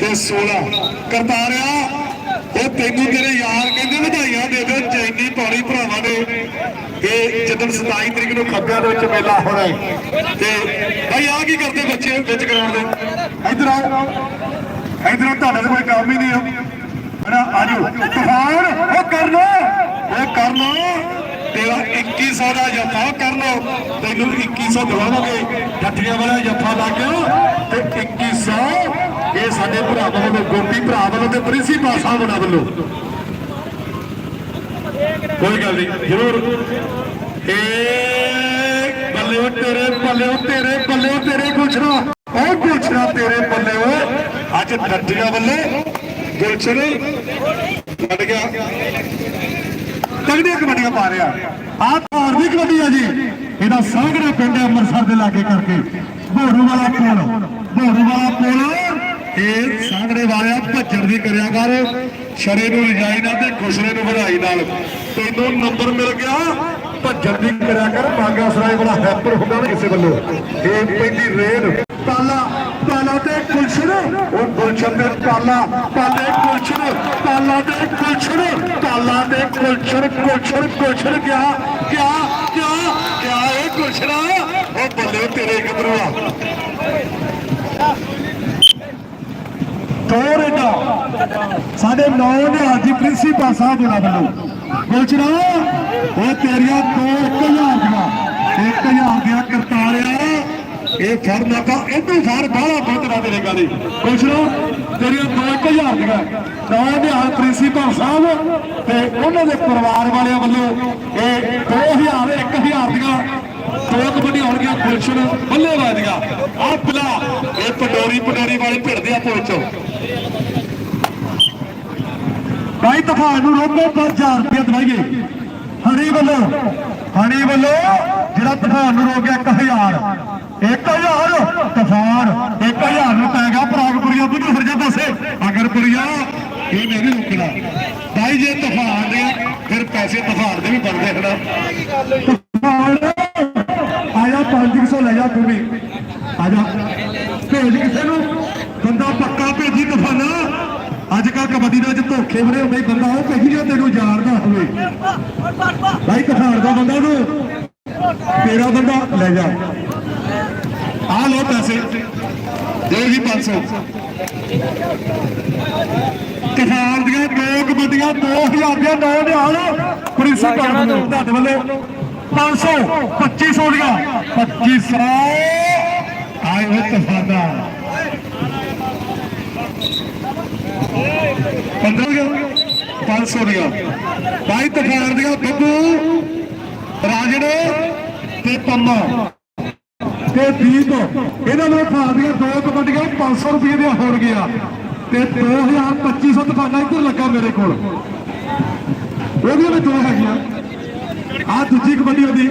ਤੇ 16 ਕਰਤਾਰਿਆ ਉਹ ਤੈਨੂੰ ਤੇਰੇ ਯਾਰ ਕਹਿੰਦੇ ਵਧਾਈਆਂ ਦੇ ਦਿਓ ਚੈਨੀ ਪਾਣੀ ਭਰਾਵਾਂ ਨੇ ਇਹ ਜਦੋਂ 27 ਤਰੀਕ ਨੂੰ ਖੱਬਿਆਂ ਦੇ ਵਿੱਚ ਮੇਲਾ ਹੋਣਾ ਤੇ ਭਾਈ ਆ ਕੀ ਕਰਦੇ ਬੱਚੇ ਵਿੱਚ ਗਰਾਊਂਡ ਦੇ? ਇੱਧਰ ਆਓ। ਇਧਰੋਂ ਤੁਹਾਡੇ ਕੋਈ ਕੰਮ ਹੀ ਨਹੀਂ ਆ ਹਣਾ ਆਜੋ। ਤੂਫਾਨ, ਉਹ ਕਰ ਲੋ ਉਹ ਕਰ ਲੋ ਤੇਰਾ 2100 ਦਾ ਜੱਫਾ ਕਰ ਲੋ ਤੈਨੂੰ 2100 ਦਵਾਵਾਂਗੇ। ਜੱਟੀਆਂ ਵਾਲਾ ਜੱਫਾ ਲਾ ਕੇ ਤੇ 2100 ਇਹ ਸਾਡੇ ਭਰਾ ਵੱਲੋਂ, ਗੋਪੀ ਭਰਾ ਵੱਲੋਂ ਤੇ ਪ੍ਰਿੰਸੀਪਲ ਸਾਹਿਬ ਵੱਲੋਂ। ਕੋਈ ਗੱਲ ਨਹੀਂ, ਜ਼ਰੂਰ। ਏ ਬੱਲੇ ਤੇਰੇ ਬੱਲੇ ਤੇਰੇ ਬੱਲੇ ਤੇਰੇ ਪੁੱਛਣਾ ਉਹ ਪੁੱਛਣਾ ਤੇਰੇ, ਬੱਲੇ ਓ ਅੱਜ ਡੱਡੀਆਂ ਵੱਲੇ ਗੁਲਸ਼ਨ ਵੱਡ ਗਿਆ। ਤਗੜੀਆਂ ਕਬੱਡੀਆਂ ਪਾ ਰਿਹਾ। ਆਹ ਧਾਰਮਿਕ ਕਬੱਡੀ ਆ ਜੀ। ਇਹਦਾ ਸਾਗੜਾ ਪਿੰਡ ਹੈ ਅੰਮ੍ਰਿਤਸਰ ਦੇ ਲਾਗੇ ਕਰਕੇ। ਭੋਰੂ ਵਾਲਾ ਪੁਲ ਭੋਰੂ ਵਾਲਾ ਪੁਲ। ਇਹ ਸਾਗੜੇ ਵਾਲਿਆ ਭੱਜਣ ਦੀ ਕਰਿਆ ਕਰ। ਛੜੇ ਨੂੰ ਰਜਾਈ ਨਾਲ ਤੇ ਖੁਸ਼ਰੇ ਨੂੰ ਵਧਾਈ ਨਾਲ। ਤੈਨੂੰ ਨੰਬਰ ਮਿਲ ਗਿਆ। ਭੱਜਣ ਦੀ ਕਰਿਆ ਕਰ। ਬਾਗਾ ਸਰਾਏ ਵਾਲਾ ਹੈਪਰ ਹੁੰਦਾ ਨਾ ਕਿਸੇ ਵੱਲੋਂ। ਇਹ ਪੈਂਦੀ ਰੇਡ। ਤਾਲਾ ਤਾਲਾ ਤੇ ਗੁਲਸ਼ਨ ਉਹ ਗੁਲਸ਼ਨ ਤੇ ਤਾਲਾ, ਤਾਲੇ ਗੁਲਸ਼ਨ ਤਾਲਾ ਤੇ ਗੁਲਸ਼ਨ ਤਾਲਾ ਤੇ ਗੁਲਸ਼ਨ ਗੁਲਸ਼ਨ ਗੁਲਸ਼ਨ ਕਿਆ ਕਿਆ ਕਿਆ ਕਿਆ ਇਹ ਗੁਲਸ਼ਨਾ ਉਹ ਬੱਲੇ ਤੇਰੇ ਕਿਧਰੋਂ ਆ ਤੋਰ ਇਹਦਾ ਸਾਡੇ ਨੌ ਨੇ ਅੱਜ ਪ੍ਰਿੰਸੀਪਲ ਸਾਹਿਬ ਉਹਨਾਂ ਵੱਲੋਂ ਗੁਲਸ਼ਨਾ ਉਹ ਤੇਰੀਆਂ ਦੋ 1000 ਦੀਆਂ 1000 ਦੀਆਂ ਕਰਤਾਰਿਆ ਇਹ ਫੜਨਾ ਤਾਂ ਇਹਨੂੰ ਫੜ ਬਾਹਲਾ ਬੰਦਰਾ ਤੇਰੇ ਗਾਲੀ ਗੁਲਸ਼ਨਾ ਤੇਰੀਆਂ ਦੋ 1000 ਦੀਆਂ ਨੌ ਦੇ ਪ੍ਰਿੰਸੀਪਲ ਸਾਹਿਬ ਤੇ ਉਹਨਾਂ ਦੇ ਪਰਿਵਾਰ ਵਾਲਿਆਂ ਵੱਲੋਂ ਇਹ 2000 1000 ਦੀਆਂ ਦੋ ਕਬੱਡੀ ਹੋਣਗੀਆਂ ਗੁਲਸ਼ਨ ਬੱਲੇਬਾਜ਼ ਦੀਆਂ ਆਹ ਪਿਲਾ, ਇਹ ਪਟੋਰੀ ਪਟੋਰੀ ਵਾਲੇ ਭਿੜਦੇ ਆ ਪਹੁੰਚੋ ਭਾਈ ਤੂਫਾਨ ਨੂੰ ਰੋਕੋ, ਪਰ 1000 ਰੁਪਏ ਦਵਾਈਏ। ਹਣੀ ਵੱਲੋਂ ਹਣੀ ਵੱਲੋਂ ਜਿਹੜਾ ਤੂਫਾਨ ਨੂੰ ਰੋਕ ਗਿਆ 1000 1000 ਤੂਫਾਨ 1000 ਨੂੰ ਪੈ ਗਿਆ ਪ੍ਰਾਗਪੁਰੀਆ ਬੁੱਧੂ ਸਰਜਾ ਪਾਸੇ। ਅਗਰਪੁਰੀਆ, ਇਹ ਨਹੀਂ ਰੁਕਣਾ। ਭਾਈ ਜੇ ਤੂਫਾਨ ਦੇ ਫਿਰ ਪੈਸੇ ਤੂਫਾਨ ਦੇ ਵੀ ਬਣਦੇ ਹਨਾ। ਆਇਆ 500 ਲੈ ਜਾ ਤੂੰ ਵੀ। ਆ ਜਾ। ਭੇਜ ਕਿਸੇ ਨੂੰ। ਬੰਦਾ ਪੱਕਾ ਭੇਜੀ ਤੂਫਾਨਾ। ਅੱਜ ਕੱਲ ਕਬੱਡੀ ਦੇ ਵਿੱਚ ਧੋਖੇ ਬਰੇ ਹੁੰਦੇ। ਬੰਦਾ ਉਹ ਕਹੀ ਜੋ ਤੈਨੂੰ ਜਾਣਦਾ ਹੋਵੇ। ਭਾਈ ਤੂਫਾਨ ਦਾ ਬੰਦਾ ਨੂੰ ਤੇਰਾ ਬੰਦਾ, ਲੈ ਜਾ। ਆ ਲੋ ਪੈਸੇ। ਦੇ ਵੀ 500 ਤੂਫਾਨ ਦੀਆਂ ਦੋ ਕਬੱਡੀਆਂ 2000 ਦੀਆਂ ਨੌ ਦੇ ਹਾਲ ਪ੍ਰਿੰਸੀਪਲ ਤੁਹਾਡੇ ਵੱਲੋਂ 500 2500 ਦੀਆਂ। 2500 ਆਏ ਹੋ ਤੂਫਾਨਾ 15 ਦੀਆਂ 500 ਦੀਆਂ। ਭਾਈ ਤੂਫਾਨ ਦੀਆਂ ਬੱਬੂ ਰਾਜੜ ਤੇ ਪੰਮਾ। ਤੇ। ਦੀਪ ਇਹਨਾਂ ਨੂੰ ਖਾ ਦੀਆਂ, ਦੋ ਕਬੱਡੀਆਂ 500 ਰੁਪਏ ਦੀਆਂ ਹੋਣ ਗਿਆ। ਤੇ 2000 2500 ਤਫਾਨਾ ਇੱਧਰ ਲੱਗਾ ਮੇਰੇ ਕੋਲ। ਉਹਦੇ ਵਿੱਚ ਦੋ ਹੈਗੀਆਂ। ਆ ਦੂਜੀ ਕਬੱਡੀ ਉਹਦੀ।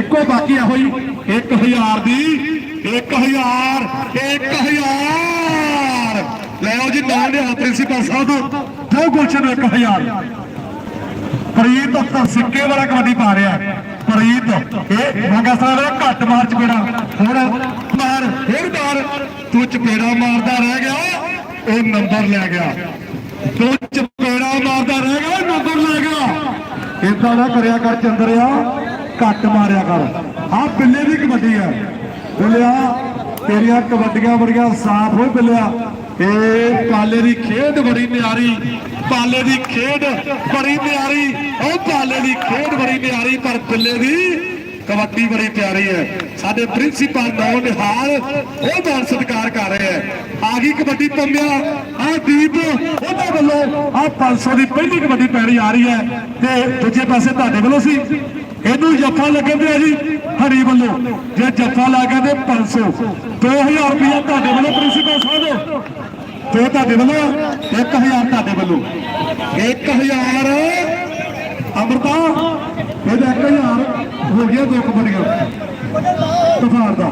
ਇੱਕੋ ਬਾਕੀ ਆ ਹੋਈ। 1000 ਦੀ 1000 1000 ਲੈਓ ਜੀ, ਨਾਲ ਦੇ ਪ੍ਰਿੰਸੀਪਲ ਸਾਹਿਬ ਦੋ ਗੁਲਸ਼ਨ 1000 ਪ੍ਰੀਤ ਤਾਂ ਸਿੱਕੇ ਵਾਲਾ ਕਬੱਡੀ ਪਾ ਰਿਹਾ। ਹੈ। ਇਹ ਮੰਗਾ ਸਾਹਿਬ ਘੱਟ ਮਾਰ ਚਪੇੜਾ। ਹੁਣ ਮਾਰ ਫਿਰ ਮਾਰ। ਤੂੰ ਚਪੇੜਾ ਮਾਰਦਾ ਰਹਿ ਗਿਆ, ਉਹ ਨੰਬਰ ਲੈ ਗਿਆ। ਤੂੰ ਚਪੇੜਾ ਮਾਰਦਾ ਰਹਿ ਗਿਆ ਨੰਬਰ ਲੈ ਗਿਆ। ਇਦਾਂ ਨਾ ਕਰਿਆ ਕਰ ਚੰਦਰਿਆ, ਘੱਟ ਮਾਰਿਆ ਕਰ। ਆਹ ਬਿੱਲੇ ਦੀ ਕਬੱਡੀ ਆ। ਬਿੱਲਿਆ, ਤੇਰੀਆਂ ਕਬੱਡੀਆਂ ਬੜੀਆਂ ਸਾਫ਼ ਹੋ ਬਿੱਲਿਆ। ਇਹ ਪਾਲੇ ਦੀ ਖੇਡ ਬੜੀ ਪਿਆਰੀ ਪਾਲੇ ਦੀ ਖੇਡ ਬੜੀ ਪਿਆਰੀ, ਉਹ ਪਾਲੇ ਦੀ ਖੇਡ ਬੜੀ ਪਿਆਰੀ, ਪਰ ਬਿੱਲੇ ਦੀ ਕਬੱਡੀ ਬੜੀ ਪਿਆਰੀ ਹੈ। ਸਾਡੇ ਪ੍ਰਿੰਸੀਪਲ ਨੌ ਨਿਹਾਲ, ਉਹ ਮਾਨ ਸਤਿਕਾਰ ਕਰ ਰਹੇ ਹੈ। ਆ ਗਈ ਕਬੱਡੀ ਪੰਮਿਆ ਆ ਦੀਪ, ਉਹਨਾਂ ਵੱਲੋਂ ਆ 500 ਦੀ ਪਹਿਲੀ ਕਬੱਡੀ ਪੈਣੀ ਆ ਰਹੀ ਹੈ ਤੇ ਦੂਜੇ ਪਾਸੇ ਤੁਹਾਡੇ ਵੱਲੋਂ ਸੀ। ਇਹਨੂੰ ਜੱਫਾ ਲੱਗਣ ਦੇ ਜੀ, ਹਰੀ ਵੱਲੋਂ। ਜੇ ਜੱਫਾ ਲੱਗਾ ਤੇ 500 2000 ਰੁਪਇਆ ਤੁਹਾਡੇ ਵੱਲੋਂ ਤੁਹਾਡੇ ਵੱਲੋਂ 1000 ਤੁਹਾਡੇ ਵੱਲੋਂ। 1000 ਅਮਰਤਾ ਇਹਦਾ 1000 ਹੋ ਗਿਆ ਦੋ ਕਬੱਡੀਆਂ ਤੂਫਾਨ ਦਾ।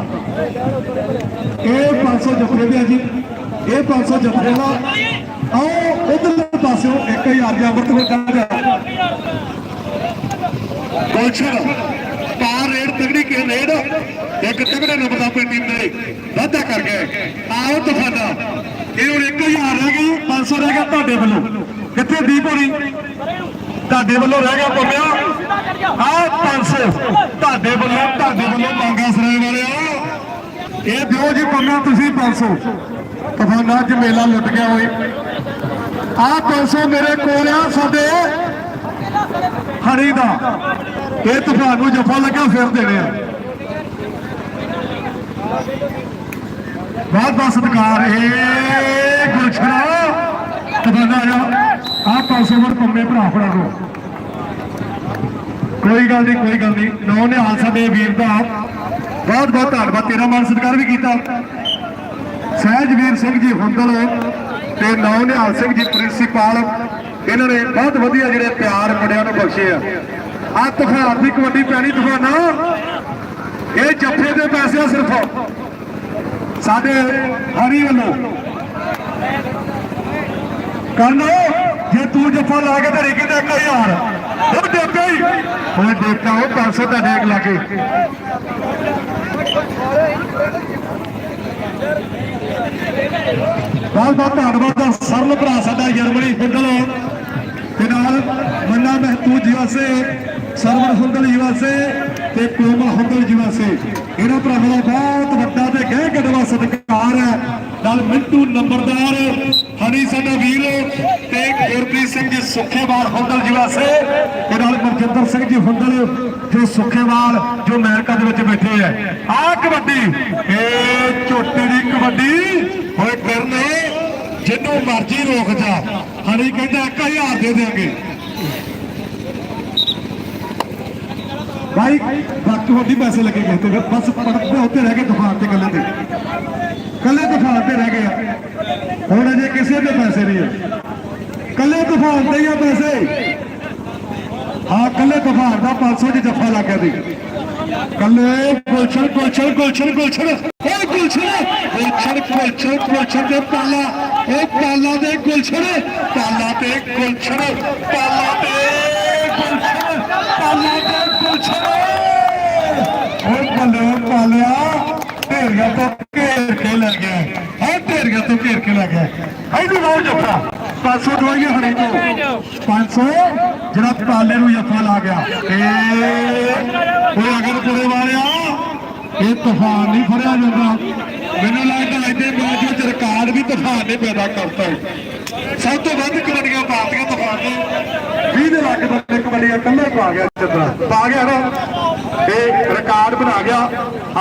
ਇਹ 500 ਜੱਫੇ ਦੇ ਆ ਜੀ। ਇਹ 500 ਜੱਫੇ ਦਾ। ਆਓ, ਉਧਰਲੇ ਪਾਸਿਓਂ 1000 ਦੇ ਅਮਰਤ ਹੋ ਜਾ ਗੋਲਸ਼ਨ ਪਾਰ ਰੇਡ ਤਗੜੀ ਕੇ ਰੇਡ। ਇੱਕ ਤਗੜੇ ਨੰਬਰ ਦਾ। ਆਪਣੀ ਟੀਮ ਨੇ ਵਾਧਾ ਕਰ ਗਏ। ਆਓ ਤੂਫਾਨਾ ਇਹ ਹੁਣ 1000 ਰਹਿ ਗਈ 500 ਰਹਿ ਗਿਆ ਤੁਹਾਡੇ ਵੱਲੋਂ। ਕਿੱਥੇ ਦੀਪ ਹੋਣੀ? ਤੁਹਾਡੇ ਵੱਲੋਂ ਰਹਿ ਗਿਆ ਪੰਮਿਆ ਆ 500 ਤੁਹਾਡੇ ਵੱਲੋਂ ਤੁਹਾਡੇ ਵੱਲੋਂ ਮੰਗਾ ਸਰਾਏ ਵਾਲਿਓ ਇਹ ਦਿਓ ਜੀ ਪੰਮਿਆ ਤੁਸੀਂ 500 ਤੂਫਾਨਾ ਅੱਜ ਮੇਲਾ ਲੁੱਟ ਗਿਆ ਹੋਏ ਆ 500 ਮੇਰੇ ਕੋਲ ਆ, ਸਾਡੇ ਹਰੀ ਦਾ। ਇਹ ਤੂਫਾਨ ਨੂੰ ਜੱਫਾ ਲੱਗਾ ਫਿਰ ਦੇਣੇ ਆ। ਬਹੁਤ ਬਹੁਤ ਸਤਿਕਾਰ ਏ ਗੁਲਸ਼ਨਾ ਤਬੰਦਾ ਆ ਆ 500 ਵਰ ਪੰਮੇ ਭਰਾ ਫੜਾ ਦੋ। ਕੋਈ ਗੱਲ ਨਹੀਂ, ਕੋਈ ਗੱਲ ਨਹੀਂ। ਨੌ ਨਿਹਾਲ ਸਾਡੇ ਵੀਰ ਦਾ ਬਹੁਤ ਬਹੁਤ ਧੰਨਵਾਦ। ਤੇਰਾ ਮਾਨ ਸਤਿਕਾਰ ਵੀ ਕੀਤਾ। ਸਹਿਜਵੀਰ ਸਿੰਘ ਜੀ ਹੁੰਦਲ ਤੇ ਨੌ ਨਿਹਾਲ ਸਿੰਘ ਜੀ ਪ੍ਰਿੰਸੀਪਲ। ਇਹਨਾਂ ਨੇ ਬਹੁਤ ਵਧੀਆ ਜਿਹੜੇ ਪਿਆਰ ਮੁੰਡਿਆਂ ਨੂੰ ਬਖਸ਼ੇ ਆ। ਆ ਤੂਫਾਨ ਕਬੱਡੀ ਪੈਣੀ ਤੂਫਾਨਾ। ਇਹ ਜੱਫੇ ਦੇ ਪੈਸੇ ਸਿਰਫ। ਸਾਡੇ ਹਰੀ ਵੱਲੋਂ। ਕੰਨੋ ਜੇ ਤੂੰ ਜੱਫਾ ਲਾ ਕੇ ਤੇ ਰਿਕੀ ਤੇ 1000 ਉਹ ਡੇਪੇ ਹੀ। ਉਹ ਡੇਪਾ, ਉਹ 500 ਦਾ ਡੇਕ ਲਾ ਕੇ। ਬਹੁਤ ਬਹੁਤ ਧੰਨਵਾਦ ਆ ਸਰਲ ਭਰਾ ਸਾਡਾ ਜਰਮਨੀ ਫੁੱਟਲ ਤੇ ਨਾਲ ਮੰਨਾ ਮਹਿਤੂਜ ਜੀ ਵਾਸਤੇ ਸਰਵਰ ਹੁੰਦਲ ਜੀ ਵਾਸਤੇ ਤੇ ਕੋਮਲ ਹੁੰਦਲ ਜੀ ਵਾਸਤੇ। ਇਹਨਾਂ ਭਰਾਵਾਂ ਦਾ ਬਹੁਤ ਵੱਡਾ ਤੇ ਗਹਿ ਗੜਵਾ ਸਤਿਕਾਰ ਹੈ। ਨਾਲ ਮਿੰਟੂ ਨੰਬਰਦਾਰ ਹਣੀ ਸਾਡਾ ਵੀਰ ਤੇ ਗੁਰਪ੍ਰੀਤ ਸਿੰਘ ਜੀ ਸੁੱਖੇਵਾਲ ਹੁੰਦਲ ਜੀ ਵਾਸਤੇ। ਤੇ ਨਾਲ ਮਨਜਿੰਦਰ ਸਿੰਘ ਜੀ ਹੁੰਦਲ, ਜੋ ਸੁੱਖੇਵਾਲ, ਜੋ ਅਮਰੀਕਾ ਦੇ ਵਿੱਚ ਬੈਠੇ ਹੈ। ਆਹ ਕਬੱਡੀ, ਇਹ ਝੋਟੇ ਦੀ ਕਬੱਡੀ। ਹੋਏ ਕਰਨੇ ਜਿੰਨੂੰ ਮਰਜ਼ੀ ਰੋਕ ਜਾ। ਹਣੀ ਕਹਿੰਦਾ 1000 ਦੇ ਦੇਾਂਗੇ ਭਾਈ ਬਾਕੀ ਵੱਡੀ ਪੈਸੇ ਲੱਗੇ ਗਏ ਤੇ ਫਿਰ ਬਸ ਪੜਦੇ ਉੱਤੇ ਰਹਿ ਗਏ ਦੁਕਾਨ ਤੇ ਕੱਲੇ ਤੇ। ਕੱਲੇ ਦੁਕਾਨ ਤੇ ਰਹਿ ਗਏ ਆ। ਹੁਣ ਅਜੇ ਕਿਸੇ ਦੇ ਪੈਸੇ ਨਹੀਂ ਹੈ ਕੱਲੇ ਦੁਕਾਨ ਤੇ ਹੀ ਆ ਪੈਸੇ। ਹਾਂ ਕੱਲੇ ਦੁਕਾਨ ਦਾ 500 ਦੀ ਜੱਫਾ ਲੱਗ ਗਿਆ ਸੀ। ਕੱਲੇ ਗੁਲਸ਼ਨ ਗੁਲਸ਼ਨ ਗੁਲਸ਼ਨ ਗੁਲਸ਼ਨ। ਓਏ ਗੁਲਸ਼ਨ ਗੁਲਸ਼ਨ ਗੁਲਸ਼ਨ ਗੁਲਸ਼ਨ ਦੇ ਪਾਲਾ। ਉਹ ਪਾਲਾ ਦੇ ਗੁਲਸ਼ਨ, ਪਾਲਾ ਤੇ ਗੁਲਸ਼ਨ ਪਾਲਾ ਤੇ ਗੁਲਸ਼ਨ ਪਾਲਾ ਤੇ ਗੁਲਸ਼ਨ ਓਏ ਪਾਲਿਆ ਢੇਰੀਆਂ ਤੋਂ ਘੇਰ ਕੇ ਲੈ ਗਿਆ। ਹਾਂ, ਢੇਰੀਆਂ ਤੋਂ ਘੇਰ ਕੇ ਲੈ ਗਿਆ। ਇਹਨੂੰ ਲਾਓ ਜੱਫਾ। 500 ਦਵਾਈਆਂ ਹਣੇ ਤੋਂ 500 ਜਿਹੜਾ ਪਾਲੇ ਨੂੰ ਜੱਫਾ ਲਾ ਗਿਆ। ਤੇ ਉਹ ਅਗਰ ਪੁਰੇ ਵਾਲਿਆ, ਇਹ ਤੂਫਾਨ ਨਹੀਂ ਫੜਿਆ ਜਾਂਦਾ। ਮੈਨੂੰ ਲੱਗਦਾ ਇੱਥੇ ਮੈਚ ਵਿੱਚ ਰਿਕਾਰਡ ਵੀ ਤੂਫਾਨ ਨੇ ਪੈਦਾ ਕਰਤਾ ਸਭ ਤੋਂ ਵੱਧ ਕਬੱਡੀਆਂ ਪਾਤੀਆਂ ਤੂਫਾਨ ਨੇ। 20 ਲੱਖ ਬੰਦੇ ਕਬੱਡੀਆਂ ਕੱਲੇ ਪਾ ਗਿਆ ਚੱਦਰਾ ਪਾ ਗਿਆ ਨਾ ਇਹ ਰਿਕਾਰਡ ਬਣਾ ਗਿਆ।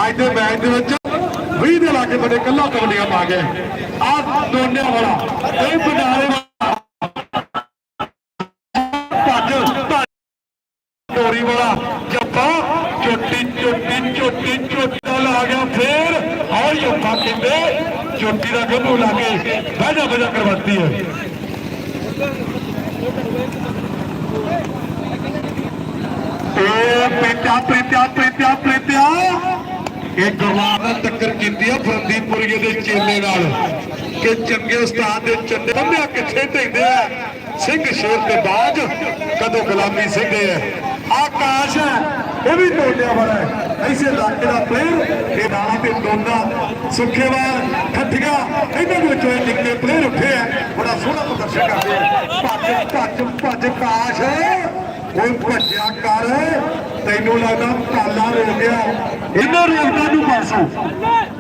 ਅੱਜ ਦੇ ਮੈਚ ਦੇ ਵਿੱਚ 20 ਦੇ ਲੱਖ ਬੰਦੇ ਕੱਲਾ ਕਬੱਡੀਆਂ ਪਾ ਗਏ। ਆਹ ਦੋਨਿਆਂ ਵਾਲਾ ਇਹ ਬਨਾਰੇ ਭੱਜ ਭੱਜ। ਤੋਰੀ ਵਾਲਾ, ਜੱਫਾ। ਚੋਟੀ ਚੋਟੀ ਚੋਟੀ, ਚੋਟਾ ਲਾ ਗਿਆ ਫੇਰ। ਆਹ ਜੱਫਾ ਕਹਿੰਦੇ ਚੋਟੀ ਦਾ ਗੱਭੂ ਲਾ ਕੇ ਬਾਜਾ ਬਾਜਾ ਕਰਵਾਤੀ ਹੈ। ਪ੍ਰੀਤਿਆ ਪ੍ਰੀਤਿਆ ਪ੍ਰੀਤਿਆ ਪ੍ਰੀਤਿਆ ਇਹ ਗੁਰਨਾਮ ਨਾਲ ਟੱਕਰ ਕੀਤੀ ਆ ਫਰਦੀਪੁਰੀਏ ਦੇ ਚੇਲੇ ਨਾਲ ਕਿ ਚੰਗੇ ਉਸਤਾਦ ਦੇ ਚੰਡੇ ਬੰਦਿਆ ਕਿੱਥੇ ਢੈਂਦੇ ਆ ਸਿੰਘ ਸ਼ੇਰ ਤੇ ਬਾਜ ਕਦੋਂ ਗੁਲਾਮੀ ਸਿੰਘੇ ਆ ਆਕਾਸ਼ ਇਹ ਵੀ ਟੋਲਿਆ ਵਾਲਾ ਹੈ ਐਸੇ ਇਲਾਕੇ ਦਾ ਪਲੇਅਰ ਇਹ ਨਾਲਾ ਤੇ ਦੋਨਾ ਸੁਖੇਵਾਲ ਠੱਠੀਆਂ ਇਹਨਾਂ ਦੇ ਵਿੱਚੋਂ ਨਿੱਕੇ ਪਲੇਅਰ ਉੱਠੇ ਆ ਬੜਾ ਸੋਹਣਾ ਪ੍ਰਦਰਸ਼ਨ ਕਰਦੇ ਆ ਭੱਜ ਭੱਜ ਭੱਜ ਕਾਸ਼ ਕੋਈ ਭੱਜਿਆ ਕਰ। ਤੈਨੂੰ ਲੱਗਦਾ ਕਾਲਾ ਰੋ ਗਿਆ। ਇਹਨਾਂ ਰੋਗਾਂ ਨੂੰ ਪਾਸੋਂ।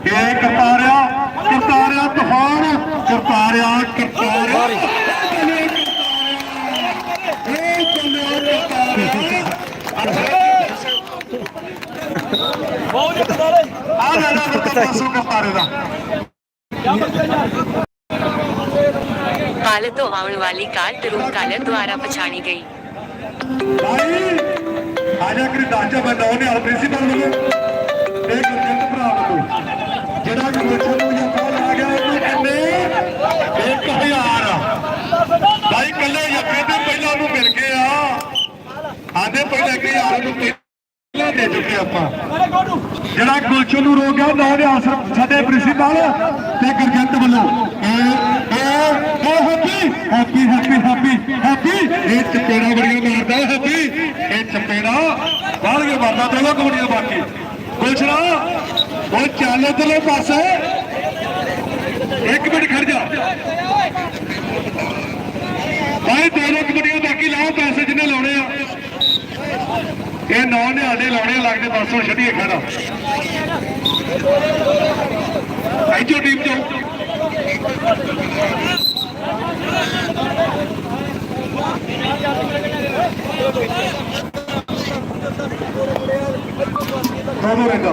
ਇਹ ਕਰਤਾਰਿਆ ਕਰਤਾਰਿਆ ਤੂਫਾਨ ਕਰਤਾਰਿਆ ਕਰਤਾਰਿਆ। ਇਹ ਚੱਲਿਆ ਕਰਤਾਰਿਆ। ਆ ਲੈ ਲੈ ਪਾਸੋਂ ਕਰਤਾਰੇ ਦਾ। ਹਾਲ ਤੋਂ ਆਉਣ ਵਾਲੀ ਕਾਰ ਟਰੂ ਕਾਲਰ ਦੁਆਰਾ ਪਛਾਣੀ ਗਈ। ਭਾਈ ਆਜਾ ਕਰੀ ਦਾਚਾ ਬੰਦਾ ਉਹਨੇ ਹਾਲ ਪ੍ਰਿੰਸੀਪਲ ਵੱਲੋਂ ਇਹ ਗੁਰਜੰਤ ਭਰਾ ਵੱਲੋਂ ਜਿਹੜਾ ਕਿ ਬੱਚੇ ਨੂੰ ਜਾਂ ਕਾਲ ਆ ਗਿਆ ਉਹਨੂੰ ਕਹਿੰਦੇ 1000 ਭਾਈ ਕੱਲੇ ਯੱਕੇ ਤੇ ਪਹਿਲਾਂ ਉਹਨੂੰ ਮਿਲ ਗਏ ਆ ਆਂਦੇ ਪਹਿਲਾਂ 1000 ਨੂੰ ਪਹਿਲਾਂ ਆਪਾਂ। ਜਿਹੜਾ ਗੁਲਸ਼ਨ ਨੂੰ ਰੋਕ ਗਿਆ ਨਾ ਦੇ ਸਾਡੇ ਪ੍ਰਿੰਸੀਪਲ ਤੇ ਗੁਰਜੰਤ ਵੱਲੋਂ। ਇਹ ਇਹ ਇਹ happy happy happy happy happy ਇਹ ਚਪੇੜਾ ਬੜੀਆਂ ਮਾਰਦਾ ਹੈਪੀ ਇਹ ਚਪੇੜਾ ਬਾਹਰ ਮਾਰਦਾ ਦੋਨੋਂ ਕਬੜੀਆਂ ਬਾਕੀ ਗੁਲਸ਼ਨਾ, ਉਹ ਚੱਲ ਇਧਰਲੇ ਪਾਸੇ। ਇੱਕ ਮਿੰਟ ਖੜ ਜਾ। ਭਾਈ ਦੋਨੋਂ ਕਬੜੀਆਂ ਬਾਕੀ ਲਾਓ ਪੈਸੇ ਜਿੰਨੇ ਲਾਉਣੇ ਆ। ਇਹ ਨੌ ਨਿਹਾਲੇ ਲਾਉਣੇ ਆ, ਲੱਗਦੇ ਪਰਸੋਂ ਛੱਡੀਏ ਖੜਾ। ਐਚਓ ਟੀਮ ਚੋਂ। ਦੋਨੋਂ ਰਹਿੰਦਾ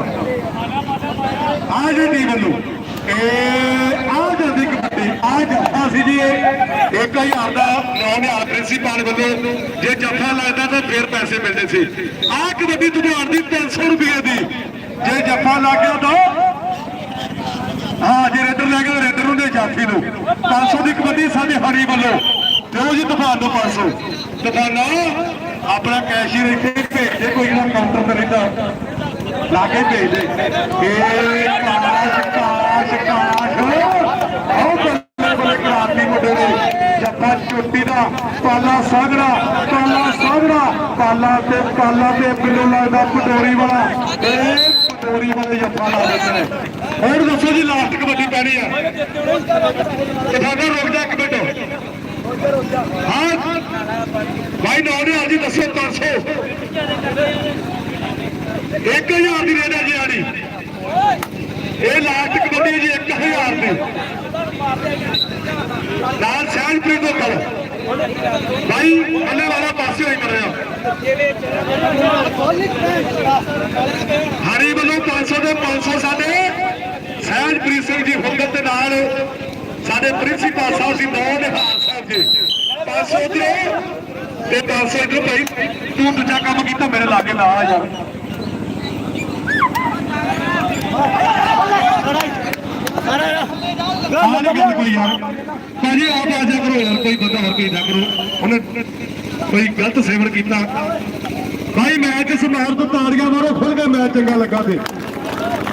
ਆ ਜੀ ਟੀਮ ਵੱਲੋਂ। ਇਹ ਆ ਜਾਂਦੀ ਕਬੱਡੀ ਆ ਜੱਫਾ ਸੀ ਜੀ 1000 ਦਾ ਨੌ ਪ੍ਰਿੰਸੀਪਲ ਵੱਲੋਂ। ਜੇ ਜੱਫਾ ਲੱਗਦਾ ਤਾਂ ਫਿਰ ਪੈਸੇ ਮਿਲਦੇ ਸੀ। ਆ ਕਬੱਡੀ ਦੁਧਾਰ ਦੀ 300 ਰੁਪਏ ਦੀ। ਜੇ ਜੱਫਾ ਲੱਗ ਤਾਂ ਹਾਂ, ਜੇ ਰੇਡਰ ਲੈ ਗਿਆ ਰੇਡਰ ਨੂੰ ਦੇ ਜਾਫੀ ਨੂੰ। 500 ਦੀ ਕਬੱਡੀ ਸਾਡੇ ਹਰੀ ਵੱਲੋਂ। ਦਿਓ ਜੀ ਤੂਫਾਨ ਨੂੰ 500 ਤੂਫਾਨਾ, ਆਪਣਾ ਕੈਸ਼ੀਅਰ ਇੱਥੇ ਭੇਜ ਦੇ ਕੋਈ ਨਾ ਕਾਊਂਟਰ ਤੇ ਰਹਿੰਦਾ। ਲਾ ਕੇ ਭੇਜ ਦੇ ਇਹ ਕਾਸ਼ ਕਾਸ਼ ਕਾਸ਼ ਆਓ ਬੱਲੇ ਬੱਲੇ ਕਰਾਤੀ ਮੁੰਡੇ ਨੇ ਜੱਫਾ ਚੋਟੀ ਦਾ ਪਾਲਾ ਸਾਗਰਾ ਪਾਲਾ ਸਾਗਰਾ ਪਾਲਾ ਤੇ ਪਾਲਾ ਤੇ ਬਿੱਲੂ ਲੱਗਦਾ ਪਟੋਰੀ ਵਾਲਾ। ਇਹ ਪਟੋਰੀ ਵਾਲੇ ਜੱਫਾ ਲਾ ਦਿੰਦੇ ਨੇ। ਹੋਰ ਦੱਸੋ ਜੀ, ਲਾਸਟ ਕਬੱਡੀ ਪੈਣੀ ਆ। ਕਿਸਾਨਾਂ ਰੁਕ ਜਾ ਇੱਕ ਮਿੰਟ। ਹਾਂ। ਭਾਈ ਨੌਨੇ ਆ ਦੱਸੋ 300 1000 ਦੀ ਰੇਡ ਜੀ ਆੜੀ ਇਹ ਲਾਸਟ ਕਬੱਡੀ ਜੀ 1000 ਦੀ। ਨਾਲ ਸਹਿਜਪ੍ਰੀਤ ਤੋਂ ਕਰ ਭਾਈ ਬੱਲੇ ਵਾਲਾ ਪਾਸੇ ਹੋਈ ਮਰਿਆ। ਹਰੀ ਵੱਲੋਂ 500 ਦੇ 500 ਸਾਡੇ ਸਹਿਜਪ੍ਰੀਤ ਸਿੰਘ ਜੀ ਹੁਕਮ ਦੇ ਨਾਲ ਸਾਡੇ ਪ੍ਰਿੰਸੀਪਲ ਸਾਹਿਬ ਸੀ ਨੌ ਨਿਹਾਲ ਸਾਹਿਬ ਜੀ। 500 ਇਧਰੋਂ ਤੇ 500 ਇਧਰੋਂ ਭਾਈ, ਤੂੰ ਦੂਜਾ ਕੰਮ ਕੀਤਾ, ਮੇਰੇ ਲਾਗੇ ਲਾ ਯਾਰ ਭਾਜੀ, ਆਪ ਆ ਜਾ ਕਰੋ ਯਾਰ, ਕੋਈ ਬੰਦਾ ਹੋਰ ਕੋਈ ਭੇਜਿਆ ਕਰੋ। ਉਹਨੇ ਕੋਈ ਗਲਤ ਸੇਵਨ ਕੀਤਾ। ਭਾਈ ਮੈਚ ਸਮਾਰ ਤੋਂ ਤਾੜੀਆਂ ਮਾਰੋ ਖੁੱਲ ਕੇ ਮੈਚ ਚੰਗਾ ਲੱਗਾ ਤੇ